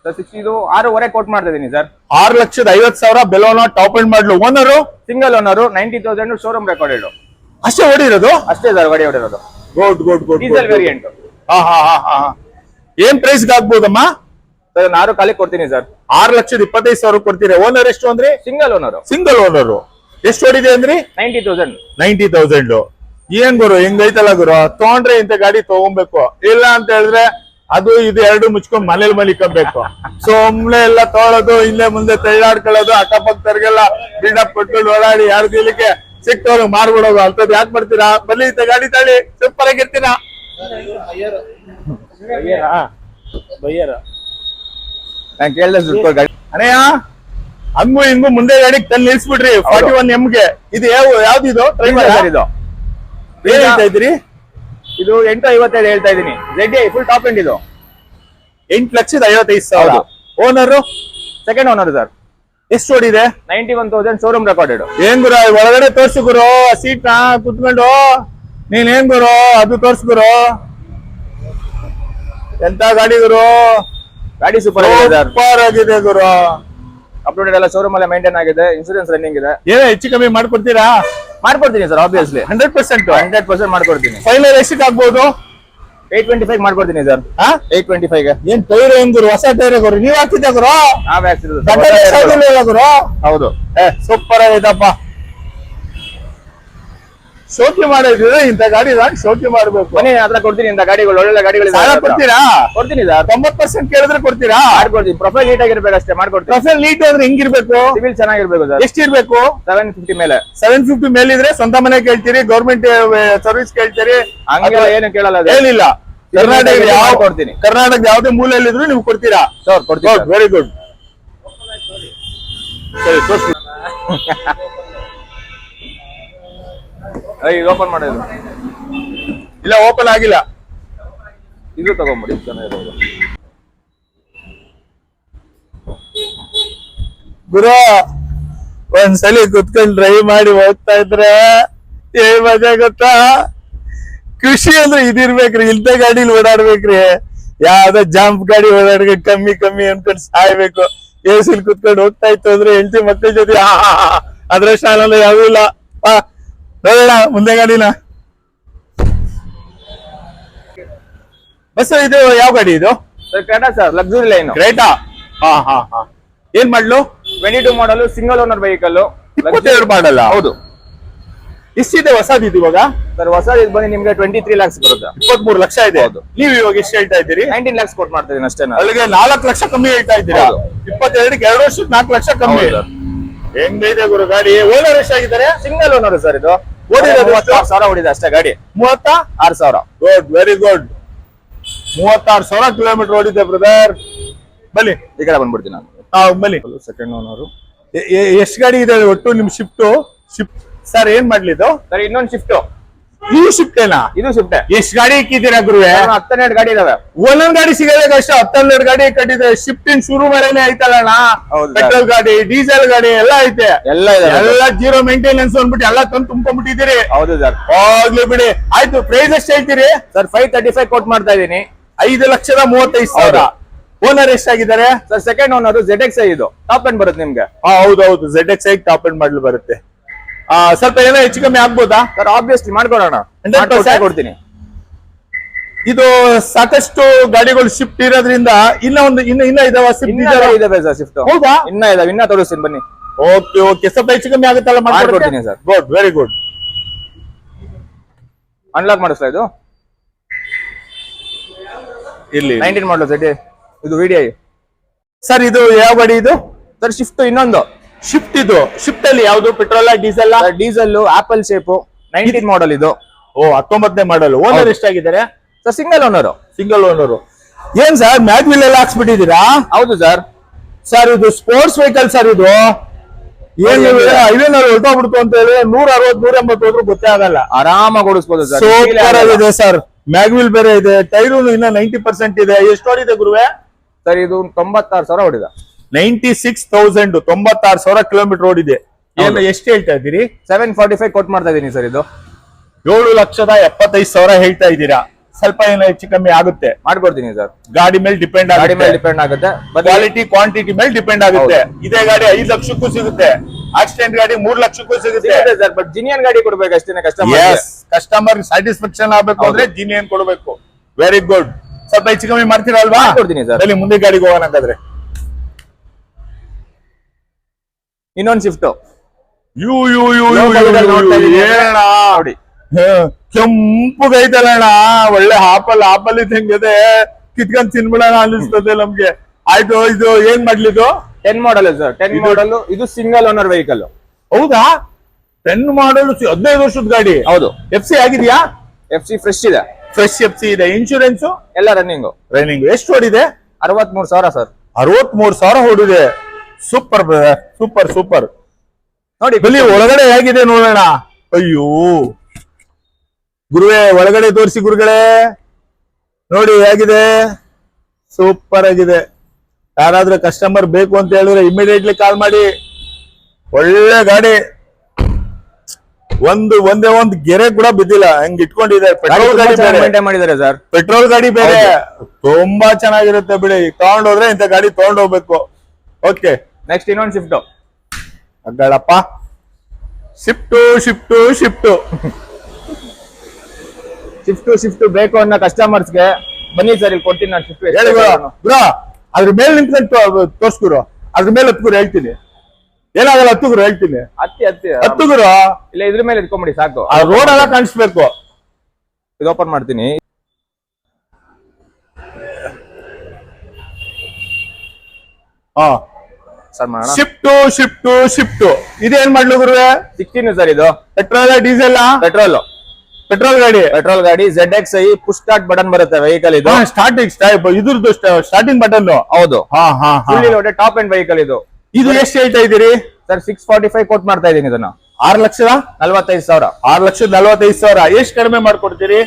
ಸರ್ ಸಿಕ್ಸ್ ಇದು ಆರೂವರೆ ಕೋಟ್ ಮಾಡ್ತಾ ಇದೀನಿ ಸರ್. ಆರು ಲಕ್ಷದ ಐವತ್ ಸಾವಿರ ಬೆಲೋನ top end model owner single owner ninety thousand showroom recorded ಅಷ್ಟೇ ಹೊಡಿರೋದು? ಅಷ್ಟೇ ಸರ್ ಹೊಡಿ ಹೊಡಿರೋದು. Good good good diesel variant ಹಾ ಹಾ ಹಾ ಹಾ ಏನ್ ಪ್ರೈಸ್ ಆಗ್ಬೋದಮ್ಮ? ಸರ್ ನಾನು ಆರು ಕಾಲಿಗೆ ಕೊಡ್ತೀನಿ ಸರ್. ಆರ್ ಲಕ್ಷದ ಇಪ್ಪತ್ತೈದು ಸಾವಿರ ಕೊಡ್ತೀರಿ? ಓನರ್ ಎಷ್ಟು ಅಂದ್ರೆ? ಸಿಂಗಲ್ ಓನರ್ ಸಿಂಗಲ್ ಓನರ್ ಎಷ್ಟು ಹೊಡಿದೆ ಅಂದ್ರೆ? ನೈಂಟಿ ತೌಸಂಡ್ ನೈಂಟಿ ತೌಸಂಡ್ ಏನ್ ಗುರು? ಹೆಂಗೈತಲ್ಲ ಗುರು? ತಗೊಂಡ್ರೆ ಇಂತ ಗಾಡಿ ತಗೊಬೇಕು. ಇಲ್ಲ ಅಂತ ಹೇಳಿದ್ರೆ ಅದು ಇದು ಎರಡು ಮುಚ್ಕೊಂಡ್ ಮನೇಲಿ ಮಲಿಕೊಬೇಕು. ಒಮ್ಮೆ ಎಲ್ಲ ತೊಗೊಳೋದು ಇಲ್ಲೇ ಮುಂದೆ ತಳ್ಳಾಡ್ಕೊಳ್ಳೋದು ಅಕ್ಕಪಕ್ಕದವ್ರಿಗೆಲ್ಲ ಬಿಲ್ಡಪ್ ಕೊಟ್ಕೊಂಡು ಓಡಾಡಿ ಯಾರು ಇಲ್ಲಿಗೆ ಸಿಕ್ತವ್ರು ಮಾರ್ಬಿಡೋದು. ಅಂತದ್ ಯಾಕೆ ಮಾಡ್ತೀರಾ? ಬಲ್ಲಿ ಇಂಥ ಗಾಡಿ ತಳ್ಳಿ. ಸೂಪರ್ ಆಗಿರ್ತೀರಾ? ನಾನು ಕೇಳ್ದೆ ಗಾಡಿ. ಅಣ್ಣಯ್ಯ ಹಂಗು ಹಿಂಗು ಮುಂದೆ ಗಾಡಿ ತಂದು ನಿಲ್ಸ್ಬಿಡ್ರಿ. ಫಾರ್ಟಿ ಒನ್ ಎಮ್ಗೆ ಇದು ಯಾವ ಇದು? ಟ್ರೈ ಇದು. ಏನ್ ಹೇಳ್ತಾ ಇದ್ರಿ ಇದು ಎಂಟು ಐವತ್ತೈದು ಹೇಳ್ತಾ ಇದೀನಿ ಜೆಡ್ ಫುಲ್ ಟಾಪ್ ಎಂಡ್ ಇದು. ಎಂಟ್ ಲಕ್ಷದ ಐವತ್ತೈದು ಸಾವಿರ. ಓನರು ಸೆಕೆಂಡ್ ಓನರ್ ಸರ್ ಎಷ್ಟು ಓಡಿದೆ ninety one thousand showroom recorded ಏನ್ ಗುರು ಒಳಗಡೆ ತೋರ್ಸು ಗುರು ಸೀಟ್ನ ಕುತ್ಕೊಂಡು. ನೀನ್ ಏನ್ ಗುರು ಅದು ತೋರ್ಸು ಗುರು. ಎಂತ ಗಾಡಿ ಗುರು? ಗಾಡಿ ಸೂಪರ್ ಸೂಪರ್ ಆಗಿದೆ ಗುರು. ಅಪ್ಲೋಡೆಡ್ ಎಲ್ಲ ಶೋರೂಮ್ ಎಲ್ಲ ಮೇಂಟೈನ್ ಆಗಿದೆ. ಇನ್ಸೂರೆನ್ಸ್ ರನ್ನಿಂಗ್ ಇದೆ. ಏನೇ ಹೆಚ್ಚು ಕಮ್ಮಿ ಮಾಡ್ಕೊಡ್ತೀರಾ? ಮಾಡ್ಕೊಡ್ತೀನಿ sir obviously hundred percent hundred percent ಮಾಡ್ಕೊಡ್ತೀನಿ. ಫೈನಲ್ ಎಷ್ಟಕ್ಕೆ ಆಗ್ಬೋದು? ಏಟ್ ಟ್ವೆಂಟಿ ಫೈವ್ ಮಾಡ್ಕೊಡ್ತೀನಿ ಸರ್. ಹಾ ಏಟ್ ಟ್ವೆಂಟಿ ಫೈವ್ ಏನ್ ಟೈರ್ ಎಂದ್ರು ಹೊಸ ಟೈರ್ ಗುರು ನೀವ್ ಹಾಕಿದ್ದ ಗುರು? ನಾವೇ ಗುರು? ಹೌದು. ಸೂಪರ್ ಆಗೈತಪ್ಪ. ಶೋಕಿ ಮಾಡಿದ್ರೆ ಇಂತ ಗಾಡಿ ನಾನು ಶೋಕಿ ಮಾಡ್ಬೇಕು. ಮನೆ ಹತ್ರ ಕೊಡ್ತೀನಿ ಇಂತ ಗಾಡಿಗಳು ಒಳ್ಳೆ ಗಾಡಿಗಳು ಸಾಲ ಕೊಡ್ತೀರಾ? ಕೊಡ್ತೀನಿ ಸರ್. ತೊಂಬತ್ ಪರ್ಸೆಂಟ್ ಕೇಳಿದ್ರೆ ಕೊಡ್ತೀರಾ? ಮಾಡ್ಕೊಡ್ತೀನಿ. ಪ್ರೊಫೈಲ್ ನೀಟ್ ಆಗಿರ್ಬೇಕು ಅಷ್ಟೇ ಮಾಡ್ಕೊಡ್ತೀನಿ. ಪ್ರೊಫೈಲ್ ನೀಟ್ ಅಂದ್ರೆ ಹೆಂಗಿರ್ಬೇಕು? ಸಿವಿಲ್ ಚೆನ್ನಾಗಿರ್ಬೇಕು ಸರ್. ಎಷ್ಟಿರ್ಬೇಕು? ಸೆವೆನ್ ಫಿಫ್ಟಿ ಮೇಲೆ. ಸೆವೆನ್ ಫಿಫ್ಟಿ ಮೇಲಿದ್ರೆ ಸ್ವಂತ ಮನೆ ಕೇಳ್ತೀರಿ ಗೌರ್ಮೆಂಟ್ ಸರ್ವಿಸ್ ಕೇಳ್ತೀರಿ? ಹಂಗೆಲ್ಲ ಏನು ಕೇಳಲ್ಲ ಹೇಳಿಲ್ಲ ಏನಿಲ್ಲ. ಕರ್ನಾಟಕ ಯಾವ ಕೊಡ್ತೀನಿ. ಕರ್ನಾಟಕ ಯಾವ್ದೇ ಮೂಲೆಯಲ್ಲಿದ್ರು ನೀವು ಕೊಡ್ತೀರಾ? ಸರ್ ಕೊಡ್ತೀನಿ ವೆರಿ ಗುಡ್ ಸರಿ ತೋರ್ಸಿ ಇದು ಓಪನ್ ಮಾಡಿದ್ರು. ಇಲ್ಲ ಓಪನ್ ಆಗಿಲ್ಲ. ಇದು ತಗೊಂಬಿಡಿ ಚೆನ್ನಾಗಿರೋದು ಗುರು, ಒಂದ್ಸಲಿ ಕುತ್ಕೊಂಡ್ ಡ್ರೈವ್ ಮಾಡಿ ಹೋಗ್ತಾ ಇದ್ರೆ ಏನ್ ಮಜಾ ಗೊತ್ತಾ? ಖುಷಿ ಅಂದ್ರೆ ಇದಿರ್ಬೇಕ್ರಿ, ಇಲ್ದ ಗಾಡಿಲಿ ಓಡಾಡ್ಬೇಕ್ರಿ. ಯಾವ್ದ ಜಾಂಪ್ ಗಾಡಿ ಓಡಾಡ್ಬೇಕು, ಕಮ್ಮಿ ಕಮ್ಮಿ ಅನ್ಕೊಂಡು ಸಾಯ್ಬೇಕು. ಏಸಿಲ್ ಕುತ್ಕೊಂಡು ಹೋಗ್ತಾ ಇತ್ತು ಅಂದ್ರೆ ಹೆಂಡತಿ ಮಕ್ಕಳ ಜೊತೆ ಅದ್ರಷ್ಟು ಆನಂದ ಯಾವ್ದು ಇಲ್ಲ. ನೋಡೋಣ ಮುಂದೆ ಗಾಡಿನ. ಬಸ್ ಇದು ಯಾವ ಗಾಡಿ ಇದು? Sir Creta sir luxury line Creta ಹಾ ಹಾ ಹಾ. ಏನ್ ಮಾಡ್ಲು? Twenty two model single owner vehicle ಇಪ್ಪತ್ತೆರಡು ಮಾಡಲ್ಲ ಹೌದು. ಎಷ್ಟಿದೆ ಇದು ಇವಾಗ? ಸರ್ ಹೊಸದ್ ಇದು ಬಂದು ನಿಮ್ಗೆ ಟ್ವೆಂಟಿ ತ್ರೀ ಲ್ಯಾಕ್ಸ್ ಬರುತ್ತೆ. ಇಪ್ಪತ್ಮೂರು ಲಕ್ಷ ಇದೆ. ಅದು ನೀವು ಇವಾಗ ಎಷ್ಟು ಹೇಳ್ತಾ ಇದ್ದೀರಿ? ನೈನ್ಟೀನ್ ಲ್ಯಾಕ್ಸ್ ಕೊಟ್ ಮಾಡ್ತಾ ಇದೀನಿ ಅಷ್ಟೇ ಅಲ್ಲಿಗೆ ನಾಲ್ಕು ಲಕ್ಷ ಕಮ್ಮಿ ಹೇಳ್ತಾ ಇದ್ದೀರಾ. ಇಪ್ಪತ್ತೆರಡಕ್ಕೆ ಎರಡು ವರ್ಷಕ್ಕೆ ನಾಲ್ಕು ಲಕ್ಷ ಕಮ್ಮಿ. ಹೆಂಗಿದೆ ಗುರು ಗಾಡಿ? ಓನರ್ ಎಷ್ಟಾಗಿದ್ದಾರೆ? ಸಿಂಗಲ್ ಓನರ್ ಸರ್ ಇದು? ಮೂವತ್ತಾರು ಸಾವಿರ ಓಡಿದೆ ಅಷ್ಟೇ ಗಾಡಿ. ಮೂವತ್ತ? ಆರು ಸಾವಿರ. ಗುಡ್ ವೆರಿ ಗುಡ್ ಮೂವತ್ತಾರು ಸಾವಿರ ಕಿಲೋಮೀಟರ್ ಓಡಿದೆ ಬ್ರದರ್ ಬನ್ನಿ. ಈ ಕಡೆ ಬಂದ್ಬಿಡ್ತೀನಿ ನಾನು. ಹಾ ಬನ್ನಿ. ಸೆಕೆಂಡ್ ಓನರು ಎಷ್ಟು ಗಾಡಿ ಇದೆ ಒಟ್ಟು ನಿಮ್ ಶಿಫ್ಟ್ ಶಿಫ್ಟ್ ಸರ್ ಏನ್ ಮಾಡ್ಲಿದ್ದು ಸರ್ ಇನ್ನೊಂದು ಶಿಫ್ಟ್ ನೀವು ಶಿಫ್ಟ್ ಏನಾ ಇದು ಶಿಫ್ಟ್ ಎಷ್ಟ್ ಗಾಡಿ ಇಕ್ಕಿದ್ದೀರಾ ಗುರುವೆ? ಹತ್ತೆರಡು ಗಾಡಿ ಇದಾವೆ. ಒಂದೊಂದ್ ಗಾಡಿ ಸಿಗಬೇಕಷ್ಟೇ ಹತ್ತೆರಡು ಹತ್ತನ್ನೆರಡು ಗಾಡಿ ಕಟ್ಟಿದ್ರೆ ಶಿಫ್ಟಿಂಗ್ ಶುರು ಮಾಡೇನೆ ಐತಲ್ಲಣ್ಣ ಪೆಟ್ರೋಲ್ ಗಾಡಿ ಡೀಸೆಲ್ ಗಾಡಿ ಎಲ್ಲ ಐತೆ. ಎಲ್ಲ ಎಲ್ಲ ಜೀರೋ ಮೇಂಟೆನೆನ್ಸ್ ಅಂದ್ಬಿಟ್ಟು ಎಲ್ಲ ತಂದು ತುಂಬಿಟ್ಟಿದ್ದೀರಿ ಹೌದು ಸರ್. ಹೋಗ್ಲಿ ಬಿಡಿ. ಆಯ್ತು ಪ್ರೈಸ್ ಎಷ್ಟು ಹೇಳ್ತೀರಿ? Sir five thirty five quote ಮಾಡ್ತಾ ಇದೀನಿ ಐದು ಲಕ್ಷದ ಮೂವತ್ತೈದು ಸಾವಿರ. Owner ಎಷ್ಟಾಗಿದ್ದಾರೆ sir second owner Z X ಇದು ಟಾಪ್ ಎಂಡ್ ಬರುತ್ತೆ ನಿಮ್ಗೆ. ಹೌದೌದು Z X I top end model ಬರುತ್ತೆ. ಸ್ವಲ್ಪ ಏನೋ ಹೆಚ್ಚು ಕಮ್ಮಿ ಆಗ್ಬೋದಾ? ಸರ್ ಆಬ್ವಿಯಸ್ಲಿ ಮಾಡ್ಕೊಡೋಣ. 100% ಮಾಡ್ಕೊಟ್ಟೇ ಕೊಡ್ತೀನಿ. ಇದು ಸಾಕಷ್ಟು ಗಾಡಿಗಳು ಶಿಫ್ಟ್ ಇರೋದ್ರಿಂದ ಇನ್ನ ಒಂದು ಇನ್ನ ಇನ್ನ ಇದಾವ ಶಿಫ್ಟ್ ಇನ್ನ ಇದಾವ ಇದಾವೆ ಸರ್ ಶಿಫ್ಟ್ ಹೌದಾ? ಇನ್ನ ಇದಾವೆ ಇನ್ನ ತೋರಿಸ್ತೀನಿ ಬನ್ನಿ. ಓಕೆ ಓಕೆ ಸ್ವಲ್ಪ ಹೆಚ್ಚು ಕಮ್ಮಿ ಆಗುತ್ತಲ್ಲ ಮಾಡ್ಕೊಡ್ತೀನಿ? Sir. Good very good unlock ಮಾಡಿಸ್ತಾ ಇದು? ಇಲ್ಲಿ ನೈನ್ಟೀನ್ ಮಾಡಲು ಸರ್ ಇದು ವಿಡಿಐ ಸರ್ ಇದು ಯಾವ ಗಾಡಿ ಇದು? ಸರ್ ಶಿಫ್ಟ್ ಇನ್ನೊಂದು. ಶಿಫ್ಟ್ ಇದು. ಶಿಫ್ಟ್ ಅಲ್ಲಿ ಯಾವುದು? Petrol diesel diesel apple shape nineteen model ಇದು. ಓ ಹತ್ತೊಂಬತ್ತನೇ ಮಾಡಲ್ ಓನರ್ ಎಷ್ಟ ಎಷ್ಟಾಗಿದ್ದಾರೆ sir single owner single owner ಏನ್ ಸರ್ ಮ್ಯಾಗ್ ವೀಲ್ ಎಲ್ಲ ಹಾಕ್ಸ್ಬಿಟ್ಟಿದ್ದೀರಾ? ಹೌದು ಸರ್ ಸರ್ ಇದು ಸ್ಪೋರ್ಟ್ಸ್ ವೆಹಿಕಲ್ ಸರ್ ಇದು. ಏನ್. ಐವೇನಲ್ಲಿ ಹೊರಟೋಗ್ಬಿಡ್ತು ಅಂತ ಹೇಳಿ ನೂರ ಅರವತ್ ನೂರ ಎಂಬತ್ತು ಹೋದ್ರು ಗೊತ್ತೇ ಆಗಲ್ಲ. ಆರಾಮಾಗಿ ಓಡಿಸ್ಬೋದು ಸರ್ ಸೂಪರ್ ಆಗಿದೆ. ಸರ್ ಮ್ಯಾಗ್ವಿಲ್ ಬೇರೆ ಇದೆ. ಟೈರು ಇನ್ನ ನೈಂಟಿ ಪರ್ಸೆಂಟ್ ಇದೆ. ಎಷ್ಟು ಹೊಡಿದೆ ಗುರುವೆ? ಸರ್ ಇದು ತೊಂಬತ್ತಾರು ಸಾವಿರ ಹೊಡಿದ ನೈಂಟಿ ಸಿಕ್ಸ್ ತೌಸಂಡ್ ತೊಂಬತ್ತಾರು ಸಾವಿರ ಕಿಲೋಮೀಟರ್ ರೋಡ್ ಏನು ಹೌದು. ಎಷ್ಟು ಹೇಳ್ತಾ ಇದ್ದೀರಿ? ಸೆವೆನ್ ಫಾರ್ಟಿ ಫೈವ್ ಕೊಟ್ ಮಾಡ್ತಾ ಇದೀನಿ ಸರ್ ಇದು. ಏಳು ಲಕ್ಷದ ಎಪ್ಪತ್ತೈದು ಸಾವಿರ ಹೇಳ್ತಾ ಇದ್ದೀರಾ? ಸ್ವಲ್ಪ ಏನೋ ಹೆಚ್ಚು ಕಮ್ಮಿ ಆಗುತ್ತೆ. ಮಾಡ್ಕೊಡ್ತೀನಿ ಸರ್ ಗಾಡಿ ಮೇಲೆ ಡಿಪೆಂಡ್ ಗಾಡಿ ಮೇಲೆ ಡಿಪೆಂಡ್ ಆಗುತ್ತೆ. ಕ್ವಾಲಿಟಿ ಕ್ವಾಂಟಿಟಿ ಮೇಲೆ ಡಿಪೆಂಡ್ ಆಗುತ್ತೆ. ಇದೇ ಗಾಡಿ ಐದು ಲಕ್ಷಕ್ಕೂ ಸಿಗುತ್ತೆ. ಆಕ್ಸಿಡೆಂಟ್ ಗಾಡಿ ಮೂರ್ ಲಕ್ಷಕ್ಕೂ ಸಿಗುತ್ತೆ. ಸರ್ ಬಟ್ ಜಿನಿಯನ್ ಗಾಡಿ ಕೊಡ್ಬೇಕು ಅಷ್ಟೇ ಕಸ್ಟಮರ್ ಕಸ್ಟಮರ್ ಸ್ಯಾಟಿಸ್ಫ್ಯಾಕ್ಷನ್ ಆಗ್ಬೇಕು ಅಂದ್ರೆ ಜಿನಿಯನ್ ಕೊಡಬೇಕು. ವೆರಿ ಗುಡ್ ಸ್ವಲ್ಪ ಹೆಚ್ಚು ಕಮ್ಮಿ ಮಾಡ್ತೀರಾ ಅಲ್ವಾ ಮಾಡ್ಕೊಡ್ತೀನಿ ಸರ್ ಅಲ್ಲಿ ಮುಂದೆ ಗಾಡಿಗೆ ಹೋಗೋಣ ಹಾಗಾದ್ರೆ. ಇನ್ನೊಂದು ಶಿಫ್ಟ್ ಯು ಯು ನೋಡಿ. ಕೆಂಪುಗೈತಲ್ಲಣ್ಣ ಒಳ್ಳೆ ಹಾಪಲ್ ಹಾಪಲ್ ಇದ್ದಂಗಿದೆ ಕಿತ್ಕೊಂಡ್ ತಿನ್ಬಿಡೋಣ ಅನಿಸ್ತದೆ ನಮ್ಗೆ. ಆಯ್ತು ಇದು ಏನ್ ಮಾಡ್ಲಿದ್ದು ಟೆನ್ ಮಾಡಲ್ ಸರ್. ಟೆನ್ ಇದು- ಮಾಡಲ್ ಇದು ಸಿಂಗಲ್ ಓನರ್ ವೆಹಿಕಲ್ ಹೌದಾ? ಟೆನ್ ಮಾಡಲ್ ಹದಿನೈದು ವರ್ಷದ ಗಾಡಿ. ಹೌದು. ಎಫ್ ಸಿ ಆಗಿದ್ಯಾ? ಎಫ್ ಸಿ ಫ್ರೆಶ್ ಇದೆ. ಫ್ರೆಶ್ ಎಫ್ ಸಿ ಇದೆ. ಇನ್ಶೂರೆನ್ಸ್ ಎಲ್ಲ ರನ್ನಿಂಗ್ ರನ್ನಿಂಗ್ ಎಷ್ಟು ಹೊಡಿದೆ ಅರವತ್ ಮೂರು ಸಾವಿರ ಸರ್. ಅರವತ್ ಮೂರು ಸಾವಿರ ಹೊಡಿದೆ ಸೂಪರ್ ಸೂಪರ್ ಸೂಪರ್ ನೋಡಿ ಬಲಿ ಒಳಗಡೆ ಹೇಗಿದೆ ನೋಡೋಣ. ಅಯ್ಯೋ. ಗುರುವೇ ಒಳಗಡೆ ತೋರಿಸಿ ಗುರುಗಳೇ. ನೋಡಿ ಹೇಗಿದೆ? ಸೂಪರ್ ಆಗಿದೆ. ಯಾರಾದ್ರೂ ಕಸ್ಟಮರ್ ಬೇಕು ಅಂತ ಹೇಳಿದ್ರೆ ಇಮಿಡಿಯೇಟ್ಲಿ ಕಾಲ್ ಮಾಡಿ. ಒಳ್ಳೆ ಗಾಡಿ. ಒಂದು ಒಂದೇ ಒಂದು ಗೆರೆ ಕೂಡ ಬಿದ್ದಿಲ್ಲ. ಹಂಗ್ ಇಟ್ಕೊಂಡಿದ್ದಾರೆ ಪೆಟ್ರೋಲ್ ಗಾಡಿ ಬೇರೆ. ಮಾಡಿದ್ದಾರೆ ಸರ್. ಪೆಟ್ರೋಲ್ ಗಾಡಿ ಬೇರೆ. ತುಂಬಾ ಚೆನ್ನಾಗಿರುತ್ತೆ ಬಿಡಿ. ತಗೊಂಡೋದ್ರೆ ಇಂಥ ಗಾಡಿ ತಗೊಂಡೋಗ್ಬೇಕು ಓಕೆ ನೆಕ್ಸ್ಟ್ ಇನ್ನೊಂದು shift ಅಗ್ಗಳಪ್ಪ. Shift shift shift shift shift ಬೇಕು ಅನ್ನೋ ಕಸ್ಟಮರ್ಸ್ಗೆ ಬನ್ನಿ ಸರ್ ಇಲ್ಲಿ ಕೊಡ್ತೀನಿ ನಾನು ಶಿಫ್ಟ್ ಹೇಳಿ ಬ್ರೋ ಅದ್ರ ಮೇಲೆ ನಿಂತ್ಕೊಂಡು ತೋರಿಸ್ಕೊರು ಅದ್ರ ಮೇಲೆ ಹತ್ತುಗುರು ಹೇಳ್ತೀನಿ. ಏನಾಗಲ್ಲ ಹತ್ತುಗುರು ಹೇಳ್ತೀನಿ. ಹತ್ತಿ ಹತ್ತಿ. ಹತ್ತುಗುರು ಇಲ್ಲ ಇದ್ರ ಮೇಲೆ ಇಟ್ಕೊಂಬಿಡಿ ಸಾಕು. ಆ ರೋಡ್ ಎಲ್ಲ ಕಾಣಿಸ್ಬೇಕು. ಇದು ಓಪನ್ ಮಾಡ್ತೀನಿ. ಹಾ ಸರ್ ಮಾಡೋಣ. Shift shift shift. ಇದೇನ್ ಮಾಡ್ಲು ಗುರುವೆ? ಸಿಕ್ಸ್ಟೀನ್ ಸರ್ ಇದು. Petrol diesel petrol. ಪೆಟ್ರೋಲ್ ಗಾಡಿ? ಪೆಟ್ರೋಲ್ ಗಾಡಿ Z X I push start button ಬರುತ್ತೆ ವೆಹಿಕಲ್ ಇದು. ಸ್ಟಾರ್ಟಿಂಗ್ ಇದ್ರದ್ದು ಸ್ಟಾರ್ಟಿಂಗ್ ಬಟನ್ ಹೌದು. ಹಾ ಹಾ ಟಾಪ್ ಎಂಡ್ ವೆಹಿಕಲ್ ಇದು. ಇದು ಎಷ್ಟು ಹೇಳ್ತಾ ಇದೀರಿ sir six forty five quote ಮಾಡ್ತಾ ಇದೀನಿ ಇದನ್ನ. ಆರ್ ಲಕ್ಷದ? ನಲ್ವತ್ತೈದು ಸಾವಿರ. ಆರ್ ಲಕ್ಷದ ನಲ್ವತ್ತೈದು ಸಾವಿರ. ಎಷ್ಟು ಕಡಿಮೆ ಮಾಡ್ಕೊಡ್ತೀರಿ?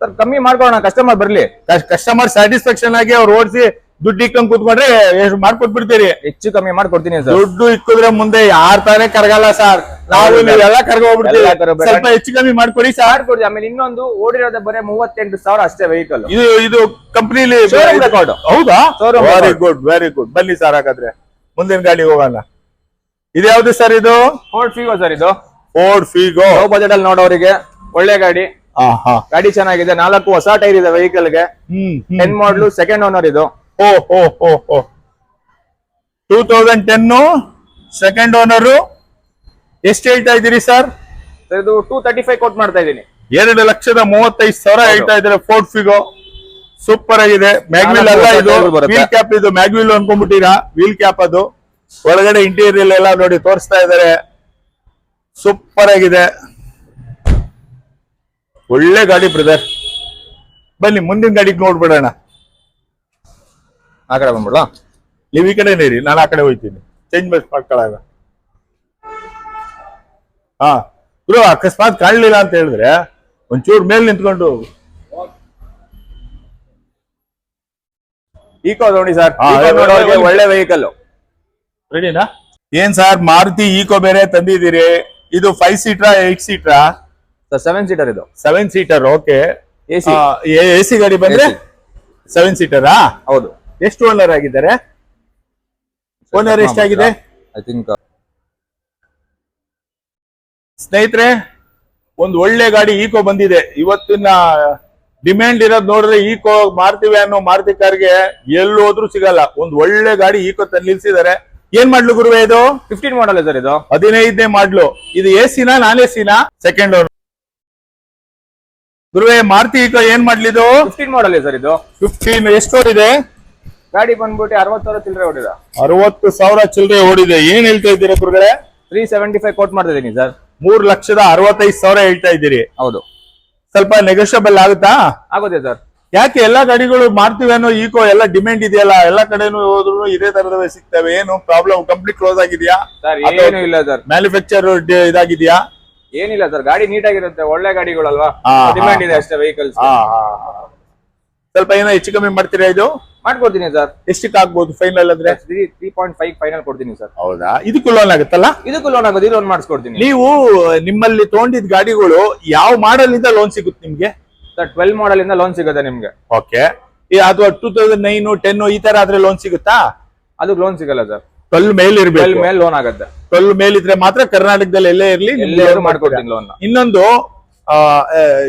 ಸರ್ ಕಮ್ಮಿ ಮಾಡ್ಕೊಳ್ಳೋಣ ಕಸ್ಟಮರ್ ಬರ್ಲಿ. ಕಸ್ಟಮರ್ ಸ್ಯಾಟಿಸ್ಫ್ಯಾಕ್ಷನ್ ಆಗಿ ಅವ್ರು ಓಡಿಸಿ ದುಡ್ಡು ಇಕ್ಕಂಗ್ ಕೂತ್ಕೊಂಡ್ರೆ ಎಷ್ಟು ಮಾಡ್ಕೊಟ್ಬಿಡ್ತೀರಿ? ಹೆಚ್ಚು ಕಮ್ಮಿ ಮಾಡ್ಕೊಡ್ತೀನಿ ಸರ್. ದುಡ್ಡು ಇಕ್ಕಿದ್ರೆ ಮುಂದೆ ಯಾರ ತಾನೇ ಕರಗಲ್ಲ ಸರ್. ನಾವು ಎಲ್ಲ ನೀವೆಲ್ಲ ಕರ್ಗ ಹೋಗ್ಬಿಡ್ತೀವಿ. ಸ್ವಲ್ಪ ಹೆಚ್ಚು ಕಮ್ಮಿ ಮಾಡ್ಕೊಡಿ ಸರ್. ಮಾಡ್ಕೊಡಿ. ಆಮೇಲೆ ಇನ್ನೊಂದು ಓಡಿರೋದ ಬರೀ ಮೂವತ್ತೆಂಟು ಸಾವಿರ ಅಷ್ಟೇ ವೆಹಿಕಲ್ ಇದು ಇದು ಕಂಪ್ನಿಲಿ ಹೌದಾ? ವೆರಿ ಗುಡ್ ವೆರಿ ಗುಡ್ ಬನ್ನಿ ಸರ್ ಹಾಗಾದ್ರೆ. ಮುಂದಿನ ಗಾಡಿ ಹೋಗಲ್ಲ ಇದು ಯಾವ್ದು ಸರ್ ಇದು? ಫೋರ್ಡ್ ಫೀಗೋ ಸರ್ ಇದು. ಫೋರ್ಡ್ ಫೀಗೋ ಬಜೆಟ್ ಅಲ್ಲಿ ನೋಡೋರಿಗೆ ಒಳ್ಳೆ ಗಾಡಿ. ಗಾಡಿ ಚೆನ್ನಾಗಿದೆ. ನಾಲ್ಕು ಹೊಸ ಟೈರ್ ಇದೆ ವೆಹಿಕಲ್ಗೆ. ಹ್ಮ್ ಟೆನ್ ಮಾಡ್ಲು ಸೆಕೆಂಡ್ ಓನರ್ ಇದು. ಓ ಹೋ ಹೋ ಹೋ. Two thousand ten second owner ಎಷ್ಟು ಹೇಳ್ತಾ ಇದ್ದೀರಿ ಸರ್ ಇದು ಟೂ ತರ್ಟಿ ಫೈವ್ ಕೋಟ್ ಮಾಡ್ತಾ ಇದ್ದೀನಿ. ಎರಡು ಲಕ್ಷದ ಮೂವತ್ತೈದು ಸಾವಿರ ಹೇಳ್ತಾ ಇದ್ದಾರೆ ಫೋರ್ಟ್ ಫಿಗೋ ಸೂಪರ್ ಆಗಿದೆ. ಮ್ಯಾಗ್ವಿಲ್ ಅಲ್ಲ ಇದು. ವೀಲ್ ಕ್ಯಾಪ್ ಇದು. ಮ್ಯಾಗ್ವಿಲ್ ಅನ್ಕೊಂಡ್ಬಿಟ್ಟಿರಾ? ವೀಲ್ ಕ್ಯಾಪ್ ಅದು. ಒಳಗಡೆ ಇಂಟೀರಿಯಲ್ ಎಲ್ಲ ನೋಡಿ ತೋರಿಸ್ತಾ ಇದ್ದಾರೆ. ಸೂಪರ್ ಆಗಿದೆ. ಒಳ್ಳೆ ಗಾಡಿ ಬ್ರದರ್ ಬನ್ನಿ ಮುಂದಿನ ಗಾಡಿಗೆ ನೋಡ್ಬಿಡೋಣ. ಆ ಕಡೆ ಬಂದ್ಬಿಡ್ಲಾ? ನೀವು ಈ ಕಡೆ ಇರಿ ನಾನು ಆ ಕಡೆ ಹೋಗ್ತೀನಿ ಚೇಂಜ್ ಬಸ್ ಮಾಡ್ಕೊಳ್ಳೋಣ ಹಾ ಗುರು ಅಕಸ್ಮಾತ್ ಕಾಣಲಿಲ್ಲ ಅಂತ ಹೇಳಿದ್ರೆ ಒಂಚೂರು ಮೇಲೆ ನಿಂತ್ಕೊಂಡು. ಈಕೋ ನೋಡಿ ಸರ್ ಒಳ್ಳೆ ವೆಹಿಕಲ್ ರೆಡಿನಾ ಏನ್ ಸರ್ ಮಾರುತಿ ಈಕೋ ಬೇರೆ ತಂದಿದ್ದೀರಿ. ಇದು ಫೈವ್ ಸೀಟ್ರಾ ಏಟ್ ಸೀಟ್ರಾ ಸರ್ ಸೆವೆನ್ ಸೀಟರ್ ಇದು. Seven seater okay A C A ಗಾಡಿ ಬಂದ್ರೆ. ಸೆವೆನ್ ಸೀಟರಾ ಹೌದು. ಎಷ್ಟು ಓನರ್ ಆಗಿದ್ದಾರೆ. ಓನರ್ ಎಷ್ಟಾಗಿದೆ? ಐ ಥಿಂಕ್ ಸ್ನೇಹಿತರೆ ಒಂದು ಒಳ್ಳೆ ಗಾಡಿ ಈಕೋ ಬಂದಿದೆ. ಇವತ್ತಿನ ಡಿಮ್ಯಾಂಡ್ ಇರೋದ್ ನೋಡಿದ್ರೆ ಈಕೋ ಮಾರುತಿ ಅನ್ನೋ ಮಾರುತಿ ಕಾರ್ಗೆ ಎಲ್ಲಿ ಹೋದ್ರೂ ಸಿಗಲ್ಲ. ಒಂದ್ ಒಳ್ಳೆ ಗಾಡಿ ಈಕೋ ತಂದು ನಿಲ್ಸಿದ್ದಾರೆ. ಏನ್ ಮಾಡ್ಲು ಗುರುವೆ ಇದು? ಫಿಫ್ಟೀನ್ ಮಾಡಲ್ ಸರ್ ಇದು. ಹದಿನೈದನೇ ಮಾಡ್ಲು. ಇದು ಎ ಸಿನಾ ನಾನ್ ಎ ಸಿನಾ ಸೆಕೆಂಡ್ ಓನರ್ ಗುರುವೆ ಮಾರುತಿ ಈಕೋ ಏನ್ ಮಾಡ್ಲಿದು? ಫಿಫ್ಟೀನ್ ಮಾಡಲ್ ಸರ್ ಇದು. ಫಿಫ್ಟೀನ್ ಎಷ್ಟು ಓಡಿದೆ ಗಾಡಿ ಬಂದ್ಬಿಟ್ಟು ಅರವತ್ತು ಸಾವಿರ ಚಿಲ್ಲರೆ ಹೊಡಿದ ಅರವತ್ತು ಸಾವಿರ ಚಿಲ್ಲರೆ ಓಡಿದೆ. ಏನ್ ಹೇಳ್ತಾ ಇದ್ದೀರಾ ಗುರುಗಳೇ? ತ್ರೀ ಸೆವೆಂಟಿ ಫೈವ್ ಕೋಟ್ ಮಾಡ್ತಾ ಇದೀನಿ ಸರ್. ಮೂರ್ ಲಕ್ಷದ ಅರವತ್ತೈದು ಸಾವಿರ ಹೇಳ್ತಾ ಇದ್ದೀರಿ. ಹೌದು. ಸ್ವಲ್ಪ ನೆಗೋಷಿಯಬಲ್ ಆಗುತ್ತಾ? ಆಗುತ್ತೆ ಸರ್. ಯಾಕೆ ಎಲ್ಲಾ ಗಾಡಿಗಳು ಮಾಡ್ತೀವೇನೋ ಈಕೋ ಎಲ್ಲ ಡಿಮ್ಯಾಂಡ್ ಇದೆಯಲ್ಲ? ಎಲ್ಲಾ ಕಡೆನೂ ಹೋದ್ರು ಇದೇ ತರದವೇ ಸಿಗ್ತವೆ. ಏನು ಪ್ರಾಬ್ಲಮ್ ಕಂಪ್ಲೀಟ್ ಕ್ಲೋಸ್ ಆಗಿದೆಯಾ? ಸರ್ ಏನು ಇಲ್ಲ ಸರ್. ಮ್ಯಾನುಫ್ಯಾಕ್ಚರ್ ಇದಾಗಿದೆಯಾ? ಏನಿಲ್ಲ ಸರ್. ಗಾಡಿ ನೀಟ್ ಆಗಿರುತ್ತೆ. ಒಳ್ಳೆ ಗಾಡಿಗಳಲ್ವಾ? ಡಿಮ್ಯಾಂಡ್ ಇದೆ ಅಷ್ಟೇ ವೆಹಿಕಲ್ಸ್ ಹಾ, ಹಾ, ಹಾ. ಸ್ವಲ್ಪ ಏನೋ ಹೆಚ್ಚು ಕಮ್ಮಿ ಮಾಡ್ತೀರಾ ಇದು? ಮಾಡ್ಕೊಡ್ತೀನಿ ಸರ್. ಎಷ್ಟಕ್ಕೆ ಆಗ್ಬೋದು ಫೈನಲ್ ಅಂದ್ರೆ? ತ್ರೀ ಪಾಯಿಂಟ್ ಫೈವ್ ಫೈನಲ್ ಕೊಡ್ತೀನಿ ಸರ್. ಹೌದಾ? ಇದಕ್ಕೂ ಲೋನ್ ಆಗುತ್ತಲ್ಲ? ಇದಕ್ಕೂ ಲೋನ್ ಆಗೋದು ಲೋನ್ ಮಾಡಿಸ್ಕೊಡ್ತೀನಿ. ನೀವು ನಿಮ್ಮಲ್ಲಿ ತಗೊಂಡಿದ್ ಗಾಡಿಗಳು ಯಾವ ಮಾಡಲ್ ಇಂದ ಲೋನ್ ಸಿಗುತ್ತೆ ನಿಮ್ಗೆ? ಸರ್ ಟ್ವೆಲ್ ಮಾಡಲ್ ಇಂದ ಲೋನ್ ಸಿಗುತ್ತೆ ನಿಮ್ಗೆ. ಓಕೆ ಅಥವಾ ಟೂ ತೌಸಂಡ್ ನೈನ್ ಟೆನ್ ಈ ತರ ಆದ್ರೆ ಲೋನ್ ಸಿಗುತ್ತಾ? ಅದು ಲೋನ್ ಸಿಗಲ್ಲ ಸರ್. ಟ್ವೆಲ್ ಮೇಲ್ ಇರ್ಬೇಕು. ಮೇಲೆ ಲೋನ್ ಆಗುತ್ತೆ. ಟ್ವೆಲ್ ಮೇಲ್ ಇದ್ರೆ ಮಾತ್ರ ಕರ್ನಾಟಕದಲ್ಲಿ ಎಲ್ಲೇ ಇರ್ಲಿ. ಮಾಡ್ಕೊಡ್ತೀನಿ. ಲೋನ್ ಇನ್ನೊಂದು